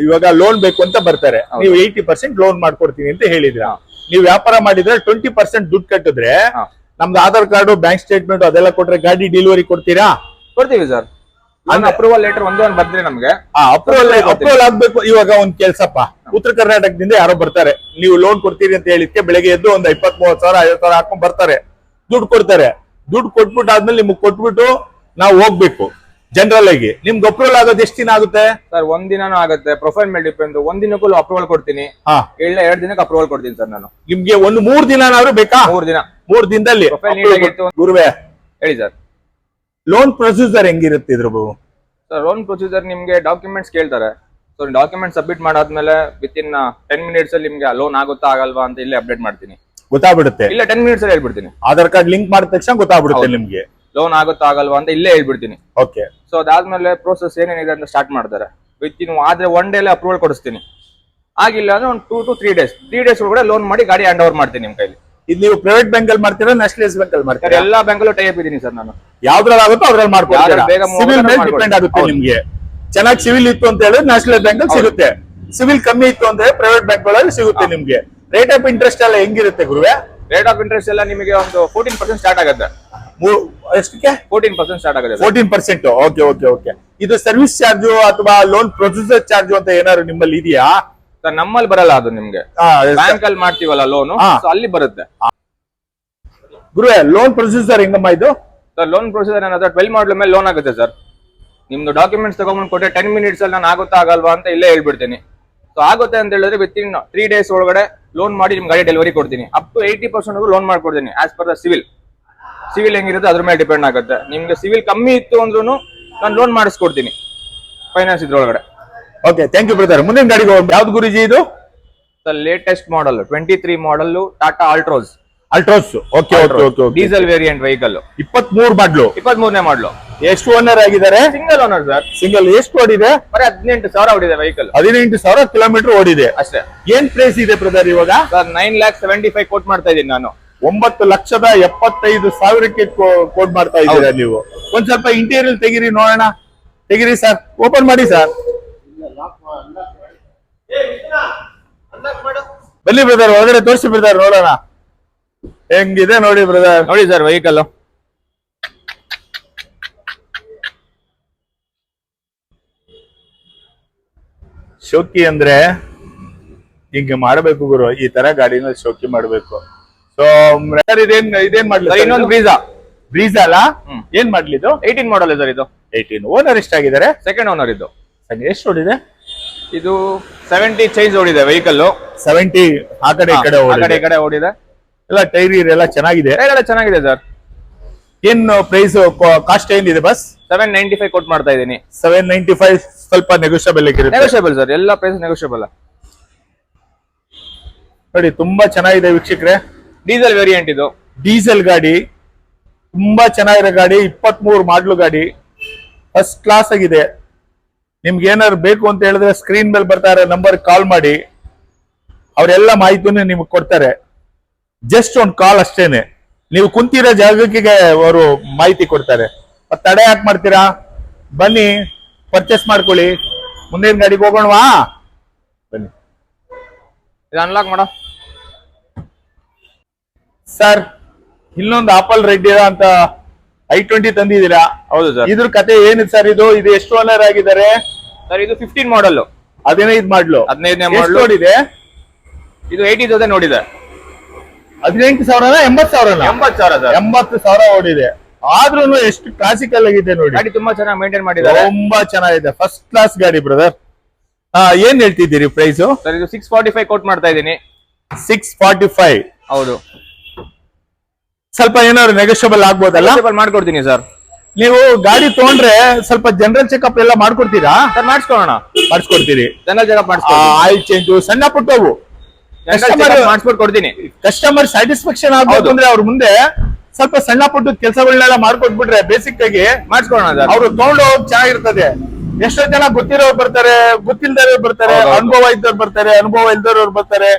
ಇವಾಗ ಲೋನ್ ಬೇಕು ಅಂತ ಬರ್ತಾರೆ. ನೀವು ಏಯ್ಟಿ ಪರ್ಸೆಂಟ್ ಲೋನ್ ಮಾಡ್ಕೊಡ್ತೀನಿ ಅಂತ ಹೇಳಿದ್ರ ನೀವು ವ್ಯಾಪಾರ ಮಾಡಿದ್ರೆ ಟ್ವೆಂಟಿ ಪರ್ಸೆಂಟ್ ದುಡ್ಡು ಕಟ್ಟಿದ್ರೆ. ನಮ್ದು ಆಧಾರ್ ಕಾರ್ಡ್ ಬ್ಯಾಂಕ್ ಸ್ಟೇಟ್ಮೆಂಟ್ ಅದೆಲ್ಲ ಕೊಟ್ರೆ ಗಾಡಿ ಡೆಲಿವರಿ ಕೊಡ್ತೀರಾ? ಕೊಡ್ತೀವಿ ಸರ್. ಅಪ್ರೂವಲ್ ಲೆಟರ್ ಒಂದೇ ಒಂದು ಬಂದ್ರೆ ನಮ್ಗೆ. ಅಪ್ರೂವಲ್ ಅಪ್ರೂವಲ್ ಆಗ್ಬೇಕು. ಇವಾಗ ಒಂದ್ ಕೆಲ್ಸಪ್ಪ. ಉತ್ತರ ಕರ್ನಾಟಕದಿಂದ ಯಾರೋ ಬರ್ತಾರೆ. ನೀವು ಲೋನ್ ಕೊಡ್ತೀರಿ ಅಂತ ಹೇಳಿದ್ಕೆ ಬೆಳಗ್ಗೆ ಎದ್ದು ಒಂದ್ ಇಪ್ಪತ್ ಮೂವತ್ ಸಾವಿರ ಐವತ್ ಸಾವಿರ ಹಾಕೊಂಡ್ ಬರ್ತಾರೆ. ದುಡ್ಡು ಕೊಡ್ತಾರೆ. ದುಡ್ಡು ಕೊಟ್ಬಿಟ್ಟು ಆದ್ಮೇಲೆ ನಿಮ್ಗೆ ಕೊಟ್ಬಿಟ್ಟು ನಾವು ಹೋಗ್ಬೇಕು. ಜನರಲ್ ಆಗಿ. ನಿಮ್ಗೆ ಅಪ್ರೂವಲ್ ಆಗೋದು ಎಷ್ಟು ದಿನ ಆಗುತ್ತೆ? ಸರ್ ಒಂದ್ ದಿನಾನು ಆಗುತ್ತೆ. ಪ್ರೊಫೈಲ್ ಮೇಲೆ ಡಿಪೆಂಡ್ ಒಂದ್ ದಿನಕ್ಕೂ ಅಪ್ರೂವಲ್ ಕೊಡ್ತೀನಿ. ಹಾ. ಇಲ್ಲ ಎರಡ್ ದಿನಕ್ಕೆ ಅಪ್ರೂವಲ್ ಕೊಡ್ತೀನಿ ಸರ್ ನಾನು. ನಿಮ್ಗೆ ಒಂದು ಮೂರ್ ದಿನ ಬೇಕಾ? ಮೂರ್ ದಿನ. ಮೂರ್ ದಿನದಲ್ಲಿ ಪ್ರೊಫೈಲ್ ನೀಟಾಗಿತ್ತು. ಗುರುವೆ. ಹೇಳಿ ಸರ್ ಲೋನ್ ಪ್ರೊಸೀಜರ್ ಹೆಂಗಿರುತ್ತೆ ಇದ್ರ ಬಾಬು ಸರ್ ಲೋನ್ ಪ್ರೊಸೀಜರ್ ನಿಮ್ಗೆ ಡಾಕ್ಯುಮೆಂಟ್ಸ್ ಕೇಳ್ತಾರೆ. ಸೊ ಡಾಕ್ಯುಮೆಂಟ್ ಸಬ್ಮಿಟ್ ಮಾಡಾದ್ಮೇಲೆ ವಿತ್ ಇನ್ ಟೆನ್ ಮಿನಿಟ್ಸ್ ಅಲ್ಲಿ ನಿಮ್ಗೆ ಲೋನ್ ಆಗುತ್ತಾ ಆಗಲ್ವಾ ಅಂತ ಇಲ್ಲಿ ಅಪ್ಡೇಟ್ ಮಾಡ್ತೀನಿ. ಗೊತ್ತಾಗ್ಬಿಡುತ್ತೆ. ಇಲ್ಲ ಟೆನ್ ಮಿನಿಟ್ಸ್ ಅಲ್ಲಿ ಹೇಳ್ಬಿಡ್ತೀನಿ. ಆಧಾರ್ ಕಾರ್ಡ್ ಲಿಂಕ್ ಮಾಡಿದ ತಕ್ಷಣ ಗೊತ್ತಾಗ್ಬಿಡುತ್ತೆ. ನಿಮ್ಗೆ. ಲೋನ್ ಆಗುತ್ತಾ ಆಗಲ್ವಾ ಅಂತ ಇಲ್ಲೇ ಹೇಳ್ಬಿಡ್ತೀನಿ. ಓಕೆ ಸೊ ಅದಾದ್ಮೇಲೆ ಪ್ರೋಸೆಸ್ ಏನೇನಿದೆ ಅಂತ ಸ್ಟಾರ್ಟ್ ಮಾಡ್ತಾರೆ. ವಿತ್ ಇನ್ ಆದ್ರೆ ಒನ್ ಡೇಲೆ ಅಪ್ರೂವಲ್ ಕೊಡಿಸ್ತೀನಿ. ಆಗಿಲ್ಲ ಅಂದ್ರೆ ಒಂದು two to three days three days ಒಳಗಡೆ ಲೋನ್ ಮಾಡಿ ಗಾಡಿ ಹ್ಯಾಂಡ್ ಓವರ್ ಮಾಡ್ತೀನಿ ನಿಮ್ ಕೈಲಿ. ಇದು ನೀವು ಪ್ರೈವೇಟ್ ಬ್ಯಾಂಕ್ ಅಲ್ಲಿ ಮಾಡ್ತೀರಾ ನ್ಯಾಷನಲೈಸ್ ಬ್ಯಾಂಕ್ ಅಲ್ಲಿ ಮಾಡ್ತೀರಾ? ಎಲ್ಲಾ ಬ್ಯಾಂಕ್ ಅಲ್ಲೂ ಟೈಪ್ ಇದೀನಿ ಸರ್ ನಾನು. ಯಾವ್ದ್ರಲ್ಲಿ ಆಗುತ್ತೋ ಅದ್ರಲ್ಲಿ ಮಾಡ್ಕೊಡ್ತೀರಾ? ಯಾವ್ದ್ರಲ್ಲಿ ಬೇಗ move ಸಿವಿಲ್ ಆಗುತ್ತೆ ಮೇಲೆ ಮಾಡ್ಕೊಡ್ತೀವಿ. ಡಿಪೆಂಡ್ ಆಗುತ್ತೆ. ನಿಮ್ಗೆ. ಚೆನ್ನಾಗಿ ಸಿವಿಲ್ ಇತ್ತು ಅಂತ ಹೇಳಿದ್ರೆ ನ್ಯಾಷನಲೈಸ್ ಬ್ಯಾಂಕ್ ಅಲ್ಲಿ ಸಿಗುತ್ತೆ. ಸಿವಿಲ್ ಕಮ್ಮಿ ಇತ್ತು ಅಂದ್ರೆ ಪ್ರೈವೇಟ್ ಬ್ಯಾಂಕ್ಗಳಲ್ಲಿ ಸಿಗುತ್ತೆ ನಿಮ್ಗೆ. ರೇಟ್ ಆಫ್ ಇಂಟ್ರೆಸ್ಟ್ ಎಲ್ಲ ಹೆಂಗಿರುತ್ತೆ ಗುರುವೆ? ರೇಟ್ ಆಫ್ ಇಂಟ್ರೆಸ್ಟ್ ಎಲ್ಲ ನಿಮಗೆ ಒಂದು ಫೋರ್ಟೀನ್ ಪರ್ಸೆಂಟ್ ಸ್ಟಾರ್ಟ್ ಆಗುತ್ತೆ. ಎಷ್ಟಕ್ಕೆ? ಫೋರ್ಟೀನ್ ಪರ್ಸೆಂಟ್ ಸ್ಟಾರ್ಟ್ ಆಗುತ್ತೆ. Fourteen percent okay okay okay ಇದು ಸರ್ವಿಸ್ ಚಾರ್ಜ್ ಅಥವಾ ಲೋನ್ ಪ್ರೊಸೀಜರ್ ಚಾರ್ಜ್ ಅಂತ ಏನಾದ್ರು ನಿಮ್ಮಲ್ಲಿ ಇದೆಯಾ? ಸರ್ ನಮ್ಮಲ್ಲಿ ಬರಲ್ಲ ಅದು ನಿಮ್ಗೆ. ಬ್ಯಾಂಕ್ ಅಲ್ಲಿ ಮಾಡ್ತೀವಲ್ಲ ಲೋನ್ ಅಲ್ಲಿ ಬರುತ್ತೆ. ಗುರುವೆ ಲೋನ್ ಪ್ರೊಸೀಜರ್ ಹೆಂಗಮ್ಮ ಇದು? ಸರ್ ಲೋನ್ ಪ್ರೊಸೀಜರ್ ಏನಾದ್ರೆ ಟ್ವೆಲ್ ಮಾಡಲ್ ಮೇಲೆ ಲೋನ್ ಆಗುತ್ತೆ ಸರ್ ನಿಮ್ದು ಡಾಕ್ಯುಮೆಂಟ್ಸ್ ತಗೊಂಡ್ಬಂದು ಕೊಟ್ಟರೆ ಟೆನ್ ಮಿನಿಟ್ಸ್ ಅಲ್ಲಿ ನಾನು ಆಗುತ್ತಾ ಆಗಲ್ವಾ ಅಂತ ಇಲ್ಲೇ ಹೇಳ್ಬಿಡ್ತೀನಿ. ಸೊ ಆಗುತ್ತೆ ಅಂತ ಹೇಳಿದ್ರೆ ವಿತ್ ಇನ್ ತ್ರೀ ಡೇಸ್ ಒಳಗಡೆ ಲೋನ್ ಮಾಡಿ ನಿಮ್ ಗಾಡಿ ಡೆಲಿವರಿ ಕೊಡ್ತೀನಿ. Up to eighty percent loan ಮಾಡ್ಕೊಡ್ತೀನಿ as per the CIBIL CIBIL ಹೆಂಗಿರುತ್ತೆ ಅದ್ರ ಮೇಲೆ ಡಿಪೆಂಡ್ ಆಗುತ್ತೆ. ನಿಮ್ಗೆ ಸಿವಿಲ್ ಕಮ್ಮಿ ಇತ್ತು ಅಂದ್ರೂ ನಾನು ಲೋನ್ ಮಾಡಿಸ್ಕೊಡ್ತೀನಿ ಫೈನಾನ್ಸ್ ಇದ್ರೊಳಗಡೆ. ಓಕೆ ಥ್ಯಾಂಕ್ ಯು ಬ್ರದರ್ ಮುಂದಿನ ಗಾಡಿಗೆ. ಯಾವ್ದು ಗುರುಜಿ ಇದು? Latest model twenty three model Tata Altroz Altroz okay okay okay okay diesel variant vehicle ಇಪ್ಪತ್ ಮೂರು ಮಾಡ್ಲು ಇಪ್ಪತ್ತ್ ಮೂರನೇ ಮಾಡ್ಲು ಎಷ್ಟು ಓನರ್ ಆಗಿದ್ದಾರೆ? ಸಿಂಗಲ್ ಓನರ್ ಸರ್ ಸಿಂಗಲ್ ಎಷ್ಟು ಓಡಿದೆ? ಬರೀ ಹದಿನೆಂಟು ಸಾವಿರ ಓಡಿದೆ ವೆಹಿಕಲ್ ಹದಿನೆಂಟು ಸಾವಿರ ಕಿಲೋಮೀಟರ್ ಓಡಿದೆ. ಅಷ್ಟೇ. ಏನ್ ಪ್ರೈಸ್ ಇದೆ ಬ್ರದರ್ ಇವಾಗ? Sir nine lakh seventy five quote ಮಾಡ್ತಾ ಇದ್ದೀನಿ ನಾನು. ಒಂಬತ್ತು ಲಕ್ಷದ ಎಪ್ಪತ್ತೈದು ಸಾವಿರಕ್ಕೆ ಕೋಟ್ ಮಾಡ್ತಾ ಇದ್ದೀರಾ ನೀವು? ಒಂದ್ ಸ್ವಲ್ಪ ಇಂಟೀರಿಯರ್ ತೆಗಿರಿ ನೋಡೋಣ. ತೆಗಿರಿ ಸರ್ ಓಪನ್ ಮಾಡಿ ಸರ್ ಬನ್ನಿ ಬ್ರದರ್ ಒಳಗಡೆ ತೋರಿಸಿ ಬ್ರದರ್ ನೋಡೋಣ. ಹೆಂಗಿದೆ ನೋಡಿ ಬ್ರದರ್ ನೋಡಿ ಸರ್ ವೆಹಿಕಲ್ ಶೋಕಿ ಅಂದ್ರೆ ಹಿಂಗೆ ಮಾಡಬೇಕು ಗುರು ಈ ತರ ಗಾಡಿನ ಶೋಕಿ ಮಾಡ್ಬೇಕು. ಸೊ ಇದೇನ್ ಇದೇನ್ ಮಾಡ್ಲಿ ಇನ್ನೊಂದು ಬ್ರೀಜಾ ಬ್ರೀಸಾ ಅಲ್ಲ? ಏನ್ ಮಾಡ್ಲಿ ಇದು? ಏಯ್ಟೀನ್ ಮಾಡಲ್ ಸರ್ ಇದು. ಏಯ್ಟೀನ್ ಓನರ್ ಎಷ್ಟಾಗಿದ್ದಾರೆ? ಸೆಕೆಂಡ್ ಓನರ್ ಇದು. ಎಷ್ಟು ಓಡಿದೆ? ಇದು ಸೆವೆಂಟಿ ಚೇಂಜ್ ಓಡಿದೆ ವೆಹಿಕಲ್ ಸೆವೆಂಟಿ ಆ ಕಡೆ ಈ ಕಡೆ ಆ ಕಡೆ ಈ ಕಡೆ ಓಡಿದೆ. ಎಲ್ಲ ಟೈರ್ ಎಲ್ಲ ಚೆನ್ನಾಗಿದೆ. ಎಲ್ಲ ಚೆನ್ನಾಗಿದೆ ಸರ್ ಏನ್ ಪ್ರೈಸ್ ಕಾಸ್ಟ್ ಏನಿದೆ bus seven ninety five quote ಮಾಡ್ತಾ ಇದ್ದೀನಿ. ಸೆವೆನ್ ನೈಂಟಿ ಫೈವ್ ಸ್ವಲ್ಪ ನೆಗೋಷಿಯಬಲ್ ಇರುತ್ತೆ ನೆಗೋಷಿಯಬಲ್ ಸರ್ ಎಲ್ಲ ಪ್ರೈಸ್ ನೆಗೋಷಿಯಬಲ್ ನೋಡಿ ತುಂಬಾ ಚೆನ್ನಾಗಿದೆ ವೀಕ್ಷಕ್ರೆ. ಡೀಸೆಲ್ ವೇರಿಯಂಟ್ ಇದು. ಡೀಸೆಲ್ ಗಾಡಿ ತುಂಬಾ ಚೆನ್ನಾಗಿರೋ ಗಾಡಿ ಇಪ್ಪತ್ತ್ ಮೂರು ಮಾಡ್ಲು ಗಾಡಿ. ಫಸ್ಟ್ ಕ್ಲಾಸ್ ಆಗಿದೆ. ನಿಮ್ಗೆ ಏನಾದ್ರು ಬೇಕು ಅಂತ ಹೇಳಿದ್ರೆ ಸ್ಕ್ರೀನ್ ಮೇಲೆ ಬರ್ತಾರೆ ನಂಬರ್ ಕಾಲ್ ಮಾಡಿ. ಅವರೆಲ್ಲ ಮಾಹಿತಿಯನ್ನು ನಿಮ್ಗೆ ಕೊಡ್ತಾರೆ. ಜಸ್ಟ್ ಒಂದು ಕಾಲ್ ಅಷ್ಟೇನೆ. ನೀವು ಕುಂತಿರೋ ಜಾಗಕ್ಕೆ ಅವರು ಮಾಹಿತಿ ಕೊಡ್ತಾರೆ. ತಡೆ ಯಾಕೆ ಮಾಡ್ತೀರಾ? ಬನ್ನಿ ಪರ್ಚೇಸ್ ಮಾಡ್ಕೊಳ್ಳಿ. ಮುಂದಿನ ಗಾಡಿಗೆ ಹೋಗೋಣವಾ? ಬನ್ನಿ. ಇದು ಅನ್ಲಾಕ್ ಮಾಡೋ. ಸರ್ ಇಲ್ಲೊಂದು ಆಪಲ್ ರೆಡ್ ಅಂತ ಐ ಟ್ವೆಂಟಿ ತಂದಿದ್ದೀರಾ? ಹೌದು ಸರ್ ಇದ್ರ ಕತೆ ಏನಿದೆ ಸರ್ ಇದು? ಇದು ಎಷ್ಟು ಓನರ್ ಆಗಿದ್ದಾರೆ? ಸರ್ ಇದು ಫಿಫ್ಟೀನ್ ಮಾಡಲ್ ಹದಿನೈದು ಮಾಡ್ಲು. ಹದಿನೈದನೇ ಮಾಡಲ್ ಓಡಿದೆ ಇದು ಏಯ್ಟಿ ತೌಸಂಡ್ ನೋಡಿದೆ. ಹದಿನೆಂಟು ಸಾವಿರ ಎಂಬತ್ ಸಾವಿರ ಸರ್. ಎಂಬತ್ತು ಸಾವಿರ ಓಡಿದೆ. ಆದ್ರೂ ಎಷ್ಟು ಕ್ಲಾಸಿಕಲ್ ಆಗಿದೆ ನೋಡಿ. ಗಾಡಿ ತುಂಬಾ ಚೆನ್ನಾಗಿ ಮೇಂಟೈನ್ ಮಾಡಿದ್ದಾರೆ. ತುಂಬಾ ಚೆನ್ನಾಗಿದೆ. ಫಸ್ಟ್ ಕ್ಲಾಸ್ ಗಾಡಿ ಬ್ರದರ್ ಏನ್ ಹೇಳ್ತಿದ್ದೀರಿ ಪ್ರೈಸ್ ಸರ್ ಇದು ಸಿಕ್ಸ್ ಫಾರ್ಟಿ ಫೈವ್ ಕೋಟ್ ಮಾಡ್ತಾ ಇದ್ದೀನಿ. ಸಿಕ್ಸ್ ಫಾರ್ಟಿ ಫೈವ್ ಹೌದು. ಸ್ವಲ್ಪ ಏನಾದ್ರು ನೆಗೋಷಿಯಬಲ್ ಆಗ್ಬೋದಲ್ಲ? ಮಾಡ್ಕೊಡ್ತೀನಿ ಸರ್. ನೀವು ಗಾಡಿ ತಗೊಂಡ್ರೆ ಸ್ವಲ್ಪ ಜನರಲ್ ಚೆಕಪ್ ಎಲ್ಲ ಮಾಡ್ಕೊಡ್ತೀರಾ? ಸರ್ ಮಾಡಿಸ್ಕೊಳ್ಳೋಣ. ಮಾಡಿಸ್ಕೊಡ್ತೀರಿ. ಜನರಲ್ ಚೆಕ್ಅಪ್ ಮಾಡಿಸ್ಕೊಳ್ಳಿ ಆಯಿಲ್ ಚೇಂಜ್ ಸಣ್ಣ ಪುಟ್ಟವು customer- ಮಾಡಿಸ್ಬಿಟ್ಟು ಕೊಡ್ತೀನಿ ಕಸ್ಟಮರ್ ಸ್ಯಾಟಿಸ್ಫ್ಯಾಕ್ಷನ್ ಆಗ್ಬೋದು ಅಂದ್ರೆ ಅವ್ರ ಮುಂದೆ ಸ್ವಲ್ಪ ಸಣ್ಣ ಪುಟ್ಟ ಕೆಲಸಗಳನ್ನೆಲ್ಲ ಮಾಡ್ಕೊಟ್ಬಿಟ್ರೆ ಬೇಸಿಕ್ ಆಗಿ ಮಾಡಿಸ್ಕೊಳ್ಳೋಣ ಅವ್ರು ತಗೊಂಡು ಹೋಗಿ ಚೆನ್ನಾಗಿರ್ತದೆ. ಎಷ್ಟೋ ಜನ ಗೊತ್ತಿರೋರು ಬರ್ತಾರೆ ಗೊತ್ತಿಲ್ದವ್ರು ಬರ್ತಾರೆ. ಅನುಭವ ಇದ್ದವ್ರು ಬರ್ತಾರೆ ಅನುಭವ ಇಲ್ದವ್ರು ಬರ್ತಾರೆ.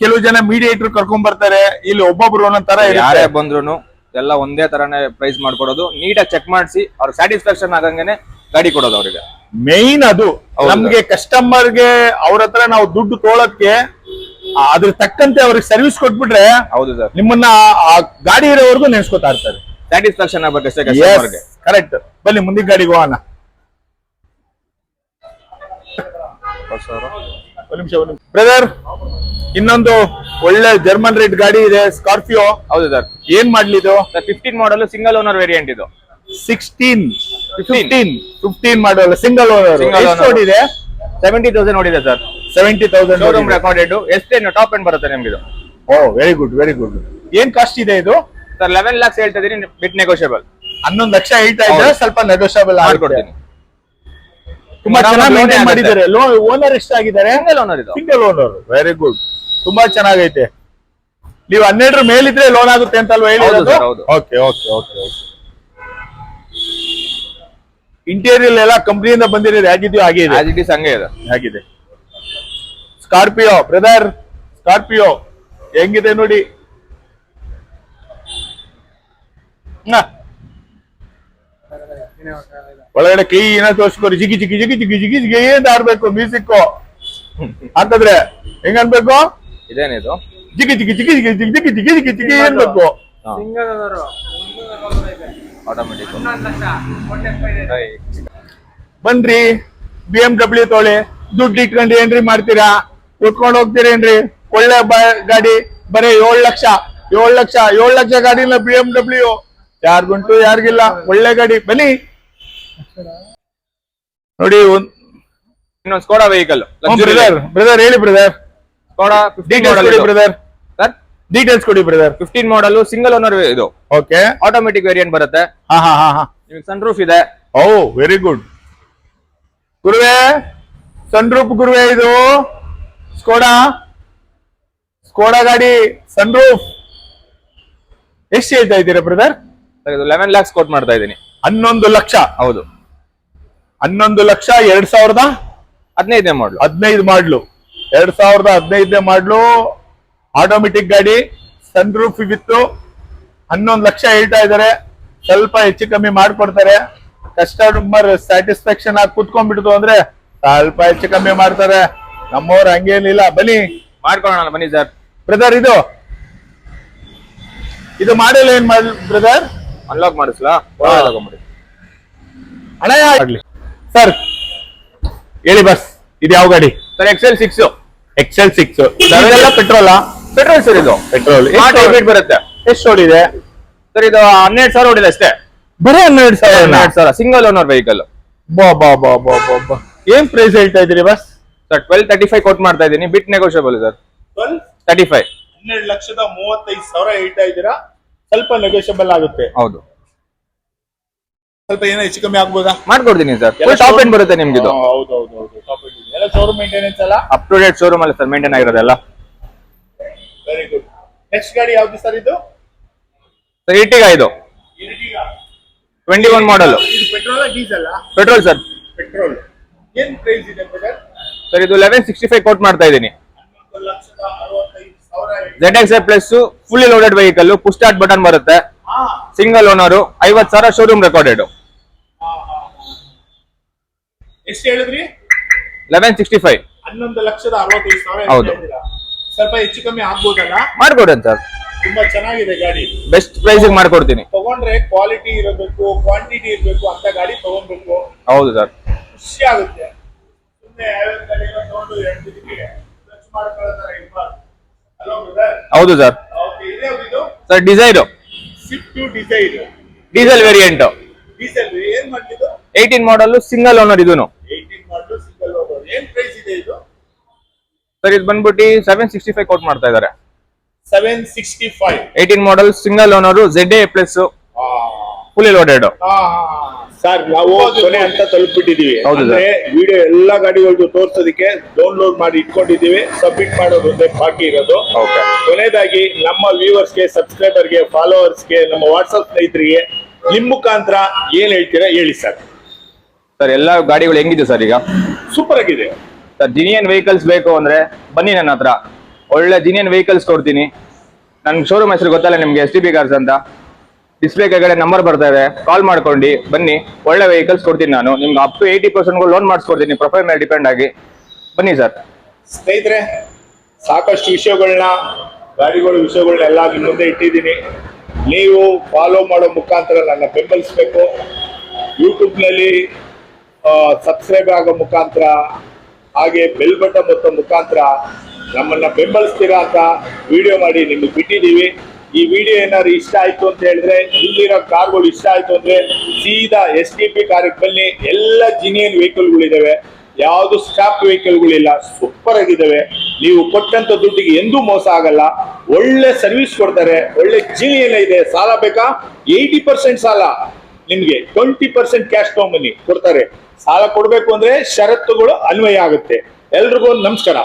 ಕೆಲವು ಜನ ಮೀಡಿಯೇಟರ್ ಕರ್ಕೊಂಡ್ ಬರ್ತಾರೆ ಇಲ್ಲಿ ಒಬ್ಬೊಬ್ರು ಒಂದೊಂದ್ ತರ ಯಾರೇ ಬಂದ್ರು ಎಲ್ಲ ಒಂದೇ ತರನೇ ಪ್ರೈಸ್ ಮಾಡ್ಕೊಡೋದು. ನೀಟಾಗಿ ಚೆಕ್ ಮಾಡಿಸಿ ಅವ್ರ ಸ್ಯಾಟಿಸ್ಫ್ಯಾಕ್ಷನ್ ಆಗಂಗೆನೆ ಗಾಡಿ ಕೊಡೋದು ಅವರಿಗೆ. ಮೇನ್ ಅದು. ನಮ್ಗೆ ಕಸ್ಟಮರ್ಗೆ ಅವ್ರ ಹತ್ರ ನಾವು ದುಡ್ಡು ತೊಗೊಳಕ್ಕೆ ಆ, ಅದ್ರ ತಕ್ಕಂತೆ ಅವ್ರಿಗೆ ಸರ್ವಿಸ್ ಕೊಟ್ಬಿಟ್ರೆ ಹೌದು ಸರ್. ನಿಮ್ಮನ್ನ ಆ ಗಾಡಿ ಇರೋವರೆಗೂ ನೆನ್ಸ್ಕೊತಾ ಇರ್ತಾರೆ. ಸ್ಯಾಟಿಸ್ಫ್ಯಾಕ್ಷನ್ ಆಗ್ಬೇಕು ಕರೆಕ್ಟ್ ಬನ್ನಿ ಮುಂದಿನ ಗಾಡಿಗೆ ಹೋಗೋಣ. ಬ್ರದರ್ ಇನ್ನೊಂದು ಒಳ್ಳೆ ಜರ್ಮನ್ ರೇಟ್ ಗಾಡಿ ಇದೆ ಸ್ಕಾರ್ಪಿಯೋ ಹೌದು ಸರ್. ಏನ್ ಮಾಡ್ಲಿದು fifteen model single owner variant ಇದು. Sixteen fifteen fifteen model single owner single ನೋಡಿದೆ owner. ಓಡಿದೆ? ಸೆವೆಂಟಿ ತೌಸಂಡ್ ನೋಡಿದೆ sir. Seventy showroom thousand recorded ಎಷ್ಟೇನು top end ಬರುತ್ತೆ ನಿಮ್ಗೆ ಇದು? ಓ ವೆರಿ ಗುಡ್ ವೆರಿ ಗುಡ್ ಏನ್ ಕಾಸ್ಟ್ ಇದೆ ಇದು? ಸರ್ ಲೆವೆನ್ ಲ್ಯಾಕ್ಸ್ ಹೇಳ್ತಾ ಇದೀನಿ ಬಿಟ್ ನೆಗೋಷಿಯಬಲ್ ಹನ್ನೊಂದು ಲಕ್ಷ ಹೇಳ್ತಾ ಇದ್ರೆ. ಸ್ವಲ್ಪ ನೆಗೋಷಿಯಬಲ್ ಮಾಡ್ಕೊಡ್ತೀನಿ. ತುಂಬಾ ಚೆನ್ನಾಗಿ ಮೇಂಟೈನ್. ಮಾಡಿದ್ದಾರೆ. ಲೋನ್ ಓನರ್ ಎಷ್ಟಾಗಿದ್ದಾರೆ ಸಿಂಗಲ್ ಓನರ್ ಇದು. ಸಿಂಗಲ್ ಓನರ್ ವೆರಿ ಗುಡ್ ತುಂಬಾ ಚೆನ್ನಾಗೈತೆ. ನೀವು ಹನ್ನೆರಡರ ಮೇಲಿದ್ರೆ ಲೋನ್ ಆಗುತ್ತೆ ಅಂತ ಅಲ್ವಾ ಹೇಳಿ. Okay okay okay okay interior ಎಲ್ಲ ಕಂಪ್ನಿಯಿಂದ ಬಂದಿರೋದು ಹೇಗಿದೆಯೋ ಹಾಗೆ ಇದೆ. ಹಂಗೆ ಇದೆ. ಹೇಗಿದೆ. ಸ್ಕಾರ್ಪಿಯೋ ಬ್ರದರ್ ಸ್ಕಾರ್ಪಿಯೋ ಹೆಂಗಿದೆ ನೋಡಿ ಹ. ಒಳಗಡೆ ಕೈ ಏನ ತೋರಿಸ್ಕೋರಿ ಜಿಗಿ ಜಿಗಿ ಜಿಗಿ ಜಿಗಿ ಜಿಗಿ ಜಿಗಿ ಏನ್ ಆಡ್ಬೇಕು ಮ್ಯೂಸಿಕ್ ಅಂತಂದ್ರೆ ಹೆಂಗ ಅನ್ಬೇಕು ಇದೇನಿದು ಜಿಗಿ ಜಿಗಿ ಜಿಗಿ ಜಿಗಿ ಜಿಗಿ ಜಿಗಿ ಜಿಗಿ ಜಿಗಿ ಜಿಗಿ ಆಟೋಮೆಟಿಕ್ ಬನ್ರಿ ಬಿ ಎಂ ಡಬ್ಲ್ಯೂ ತೋಳಿ ದುಡ್ಡು ಇಟ್ಕೊಂಡು ಏನ್ರಿ ಮಾಡ್ತೀರಾ ಉಟ್ಕೊಂಡು ಹೋಗ್ತೀರೇನ್ರಿ? ಒಳ್ಳೆ ಗಾಡಿ ಬರೀ ಏಳ್ ಲಕ್ಷ ಏಳು ಲಕ್ಷ ಏಳ್ ಲಕ್ಷ ಗಾಡಿನ ಬಿ ಎಂ ಡಬ್ಲ್ಯೂ ಯಾರಿಗುಂಟು ಯಾರಿಗಿಲ್ಲ ಒಳ್ಳೆ ಗಾಡಿ. ಬನ್ನಿ. ನೋಡಿ ಒಂದ್ ಇನ್ನೊಂದು ಸ್ಕೋಡಾ ವೆಹಿಕಲ್ ಬ್ರದರ್ ಬ್ರದರ್ ಹೇಳಿ ಬ್ರದರ್ ಸ್ಕೋಡಾ ಡೀಟೇಲ್ಸ್ ಕೊಡಿ ಬ್ರದರ್ ಸರ್ ಡೀಟೇಲ್ಸ್ ಕೊಡಿ brother fifteen model single owner ಇದು. ಓಕೆ ಆಟೋಮೆಟಿಕ್ ವೇರಿಯಂಟ್ ಬರುತ್ತೆ. ಹಾ ಹಾ ಹಾ ಹಾ. ಸನ್ ರೂಫ್ ಇದೆ. ಓ ವೆರಿ ಗುಡ್ ಗುರುವೆ ಸನ್ರೂಪ್ ಗುರುವೆ ಇದು. ಸ್ಕೋಡಾ? ಸ್ಕೋಡಾ ಗಾಡಿ ಸನ್ರೂಫ್ ಎಷ್ಟು ಹೇಳ್ತಾ ಇದ್ದೀರಾ ಬ್ರದರ್ ಲೆವೆನ್ ಲ್ಯಾಕ್ಸ್ ಕೋಟ್ ಮಾಡ್ತಾ ಇದ್ದೀನಿ. ಹನ್ನೊಂದು ಲಕ್ಷ. ಹೌದು. ಹನ್ನೊಂದು ಲಕ್ಷ ಎರಡ್ ಸಾವಿರದ ಹದಿನೈದನೇ ಮಾಡ್ಲು ಹದಿನೈದು ಮಾಡ್ಲು. ಎರಡ್ ಸಾವಿರದ ಹದಿನೈದನೇ ಮಾಡ್ಲು. ಆಟೋಮೆಟಿಕ್ ಗಾಡಿ ಸನ್ರೂಫ್ ಇತ್ತು ಹನ್ನೊಂದು ಲಕ್ಷ ಹೇಳ್ತಾ ಇದ್ದಾರೆ. ಸ್ವಲ್ಪ ಹೆಚ್ಚು ಕಮ್ಮಿ ಮಾಡ್ಕೊಡ್ತಾರೆ. ಕಸ್ಟಮರ್ ಸ್ಯಾಟಿಸ್ಫ್ಯಾಕ್ಷನ್ ಆಗಿ ಕುತ್ಕೊಂಡ್ಬಿಡ್ತು ಅಂದ್ರೆ ಸ್ವಲ್ಪ ಹೆಚ್ಚು ಕಮ್ಮಿ ಮಾಡ್ತಾರೆ. ನಮ್ಮವ್ರು ಹಂಗೇನಿಲ್ಲ. ಬನ್ನಿ. ಮಾಡ್ಕೊಳ್ಳೋಣ ಬನ್ನಿ ಸರ್. ಬ್ರದರ್ ಇದು. ಇದು ಮಾಡಿಲ್ಲ ಏನ್ ಮಾಡ್ ಬ್ರದರ್ ಅನ್ಲಾಕ್ ಮಾಡಿಸ್ಲಾ. ತಗೊಂಬಿಡಿ ಹಣ ಆಗ್ಲಿ. ಸರ್ ಹೇಳಿ ಬಸ್ ಇದು ಯಾವ ಗಾಡಿ? Sir XL six XL six ಪೆಟ್ರೋಲಾ petrol sir ಇದು. ಪೆಟ್ರೋಲ್ ಬರುತ್ತೆ. ಎಷ್ಟು ಓಡಿದೆ? ಸರ್ ಇದು ಹನ್ನೆರಡು ಸಾವಿರ ಓಡಿದೆ ಅಷ್ಟೇ. ಬರೀ ಹನ್ನೆರಡು ಸಾವಿರ ಹನ್ನೆರಡು ಸಾವಿರ. ಸಿಂಗಲ್ ಓನರ್ ವೆಹಿಕಲ್ ಬಾ ಬಾ ಬಾ ಬಾ ಬಾ ಬಾ. ಏನ್ ಪ್ರೈಸ್ ಹೇಳ್ತಾ ಇದ್ರಿ bus sir twelve thirty five quote ಮಾಡ್ತಾ ಇದ್ದೀನಿ. But negotiable sir twelve thirty five ಹನ್ನೆರಡು ಲಕ್ಷದ ಮೂವತ್ತೈದು ಸಾವಿರ ಹೇಳ್ತಾ ಇದ್ದೀರಾ? ಸ್ವಲ್ಪ ನೆಗೋಷಿಯಬಲ್ ಆಗುತ್ತೆ. ಹೌದು. ಸ್ವಲ್ಪ ಏನೋ ಹೆಚ್ಚು ಕಮ್ಮಿ ಆಗ್ಬೋದಾ? ಮಾಡ್ಕೊಡ್ತೀನಿ ಸರ್ ಟಾಪ್ ಎಂಡ್ ಬರುತ್ತೆ ನಿಮ್ಗೆ ಇದು ಹೌದು ಹೌದು ಹೌದು. ಟಾಪ್ ಎಲ್ಲ ಶೋರೂಮ್ ಮೇಂಟೆನೆನ್ಸ್ ಅಲ್ಲ? ಅಪ್ ಟು ಡೇಟ್ ಶೋರೂಮ್ ಅಲ್ಲಿ ಸರ್ ಮೇಂಟೈನ್ ಆಗಿರೋದೆಲ್ಲ. ವೆರಿ ಗುಡ್ ನೆಕ್ಸ್ಟ್ ಗಾಡಿ ಯಾವ್ದು ಸರ್ ಇದು? ಸರ್ ಇಟ್ಟಿಗ ಇದು. ಟ್ವೆಂಟಿ ಒನ್ ಮಾಡಲ್ ಇದು petrol diesel petrol sir petrol ಏನ್ ಪ್ರೈಸ್ ಇದೆ ಬ್ರದರ್ ಸರ್ ಇದು ಲೆವೆನ್ ಸಿಕ್ಸ್ಟಿ ಫೈವ್ ಕೋಟ್ ಮಾಡ್ತಾ ಇದ್ದೀನಿ. Z X plus fully loaded vehicle push start button ಬರುತ್ತೆ. ಸಿಂಗಲ್ ಓನರು ಐವತ್ತು ಸಾವಿರ ಶೋರೂಮ್ ರೆಕಾರ್ಡೆಡ್ ಎಷ್ಟು ಹೇಳಿದ್ರಿ? ಲೆವೆನ್ ಸಿಕ್ಸ್ಟಿ ಫೈವ್ ಹನ್ನೊಂದು ಲಕ್ಷದ ಅರವತ್ತೈದು ಸಾವಿರ ಹೌದು. ಸ್ವಲ್ಪ ಹೆಚ್ಚು ಕಮ್ಮಿ ಆಗ್ಬೋದಲ್ಲ? ಮಾಡ್ಕೊಡೋಣ ಸರ್. ತುಂಬಾ ಚೆನ್ನಾಗಿದೆ ಗಾಡಿ. ಬೆಸ್ಟ್ ಪ್ರೈಸಿಗೆ ಮಾಡ್ಕೊಡ್ತೀನಿ. ತಗೊಂಡ್ರೆ ಕ್ವಾಲಿಟಿ ಇರಬೇಕು ಕ್ವಾಂಟಿಟಿ ಇರಬೇಕು ಅಂತ ಗಾಡಿ ತಗೊಬೇಕು ಹೌದು ಸರ್. ಖುಷಿ ಆಗುತ್ತೆ. ಹೌದು sir sir Dzire Dzire diesel variant eighteen model single owner ಇದೂನು. ಇದು ಸರ್ ಇದು ಬಂದ್ಬಿಟ್ಟು ಸೆವೆನ್ ಸಿಕ್ಸ್ಟಿ ಫೈವ್ ಕೋಟ್ ಮಾಡ್ತಾ ಇದ್ದಾರೆ. Seven sixty five eighteen model single owner Z A plus full loaded sir ನಾವು ಕೊನೆ ಅಂತ ತಲುಪಿಟ್ಟಿದೀವಿ. ಅಂದ್ರೆ ವಿಡಿಯೋ ಎಲ್ಲಾ ಗಾಡಿಗಳು ತೋರ್ಸೋದಕ್ಕೆ ಡೌನ್ಲೋಡ್ ಮಾಡಿ ಇಟ್ಕೊಂಡಿದೀವಿ ಸಬ್ಮಿಟ್ ಮಾಡೋದು ಬಾಕಿ ಇರೋದು. ಓಕೆ. ಕೊನೆಯದಾಗಿ ನಮ್ಮ ವ್ಯೂವರ್ಸ್ಗೆ ಸಬ್ಸ್ಕ್ರೈಬರ್ಗೆ ಫಾಲೋವರ್ಸ್ಗೆ ನಮ್ಮ ವಾಟ್ಸ್ಆಪ್ ಸ್ನೇಹಿತರಿಗೆ ನಿಮ್ ಮುಖಾಂತರ ಏನ್ ಹೇಳ್ತೀರಾ ಹೇಳಿ ಸರ್. ಸರ್ ಎಲ್ಲ ಗಾಡಿಗಳು ಹೆಂಗಿದೆ ಸರ್ ಈಗ? ಸೂಪರ್ ಆಗಿದೆ. ಸರ್ ಜಿನಿಯನ್ ವೆಹಿಕಲ್ಸ್ ಬೇಕು ಅಂದ್ರೆ ಬನ್ನಿ ನನ್ನ ಹತ್ರ. ಒಳ್ಳೆ ಜಿನಿಯನ್ ವೆಹಿಕಲ್ಸ್ ಕೊಡ್ತೀನಿ. ನನ್ ಶೋರೂಮ್ ಹೆಸರು ಗೊತ್ತಲ್ಲ ನಿಮ್ಗೆ ಎಸ್ ಟಿ ಬಿ ಕಾರ್ಸ್ ಅಂತ. ಡಿಸ್ಪ್ಲೇ ಕೆಳಗಡೆ ನಂಬರ್ ಬರ್ತಾ ಇದೆ. ಕಾಲ್ ಮಾಡ್ಕೊಂಡು, ಬನ್ನಿ. ಒಳ್ಳೆ ವೆಹಿಕಲ್ಸ್ ಕೊಡ್ತೀನಿ ನಾನು. ನಿಮ್ಗೆ up to eighty percent loan ಮಾಡಿಸ್ಕೊಡ್ತೀನಿ. Profile ಮೇಲೆ ಡಿಪೆಂಡ್ ಆಗಿ. ಬನ್ನಿ ಸರ್ ಸ್ನೇಹಿತರೆ, ಸಾಕಷ್ಟು ವಿಷಯಗಳನ್ನ ಗಾಡಿಗಳ ವಿಷಯಗಳನ್ನ ಎಲ್ಲ ಮುಂದೆ ಇಟ್ಟಿದ್ದೀನಿ. ನೀವು ಫಾಲೋ ಮಾಡೋ ಮುಖಾಂತರ ನನ್ನ ಬೆಂಬಲಿಸಬೇಕು. ಯೂಟ್ಯೂಬ್ನಲ್ಲಿ ಸಬ್ಸ್ಕ್ರೈಬ್ ಆಗೋ ಮುಖಾಂತರ, ಹಾಗೆ ಬೆಲ್ ಬಟನ್ ಮುಖಾಂತರ ನಮ್ಮನ್ನ ಬೆಂಬಲಿಸ್ತೀರಾ ಅಂತ ವಿಡಿಯೋ ಮಾಡಿ ನಿಮಗೆ ಬಿಟ್ಟಿದ್ದೀವಿ. ಈ ವಿಡಿಯೋ ಏನಾದ್ರು ಇಷ್ಟ ಆಯ್ತು ಅಂತ ಹೇಳಿದ್ರೆ, ಇಲ್ಲಿರೋ ಕಾರ್ಗಳು ಇಷ್ಟ ಆಯ್ತು ಅಂದ್ರೆ ಸೀದಾ ಎಸ್ ಟಿ ಪಿ ಬನ್ನಿ ಎಲ್ಲ ಜಿನಿಯನ್ ವೆಹಿಕಲ್ಗಳಿದಾವೆ. ಯಾವುದು ಸ್ಟಾಪ್ ವೆಹಿಕಲ್ಗಳಿಲ್ಲ ಸೂಪರ್ ಆಗಿದ್ದಾವೆ ನೀವು ಕೊಟ್ಟಂತ ದುಡ್ಡಿಗೆ ಎಂದೂ ಮೋಸ ಆಗಲ್ಲ. ಒಳ್ಳೆ ಸರ್ವಿಸ್ ಕೊಡ್ತಾರೆ. ಒಳ್ಳೆ ಜಿನಿಯನ್ ಇದೆ. ಸಾಲ ಬೇಕಾ? ಏಯ್ಟಿ ಪರ್ಸೆಂಟ್ ಸಾಲ. ನಿಮ್ಗೆ ಟ್ವೆಂಟಿ ಪರ್ಸೆಂಟ್ ಕ್ಯಾಶ್ ತಗೊಂಬನ್ನಿ ಕೊಡ್ತಾರೆ. ಸಾಲ ಕೊಡ್ಬೇಕು ಅಂದ್ರೆ ಷರತ್ತುಗಳು ಅನ್ವಯ ಆಗುತ್ತೆ. ಎಲ್ರಿಗೂ ನಮಸ್ಕಾರ.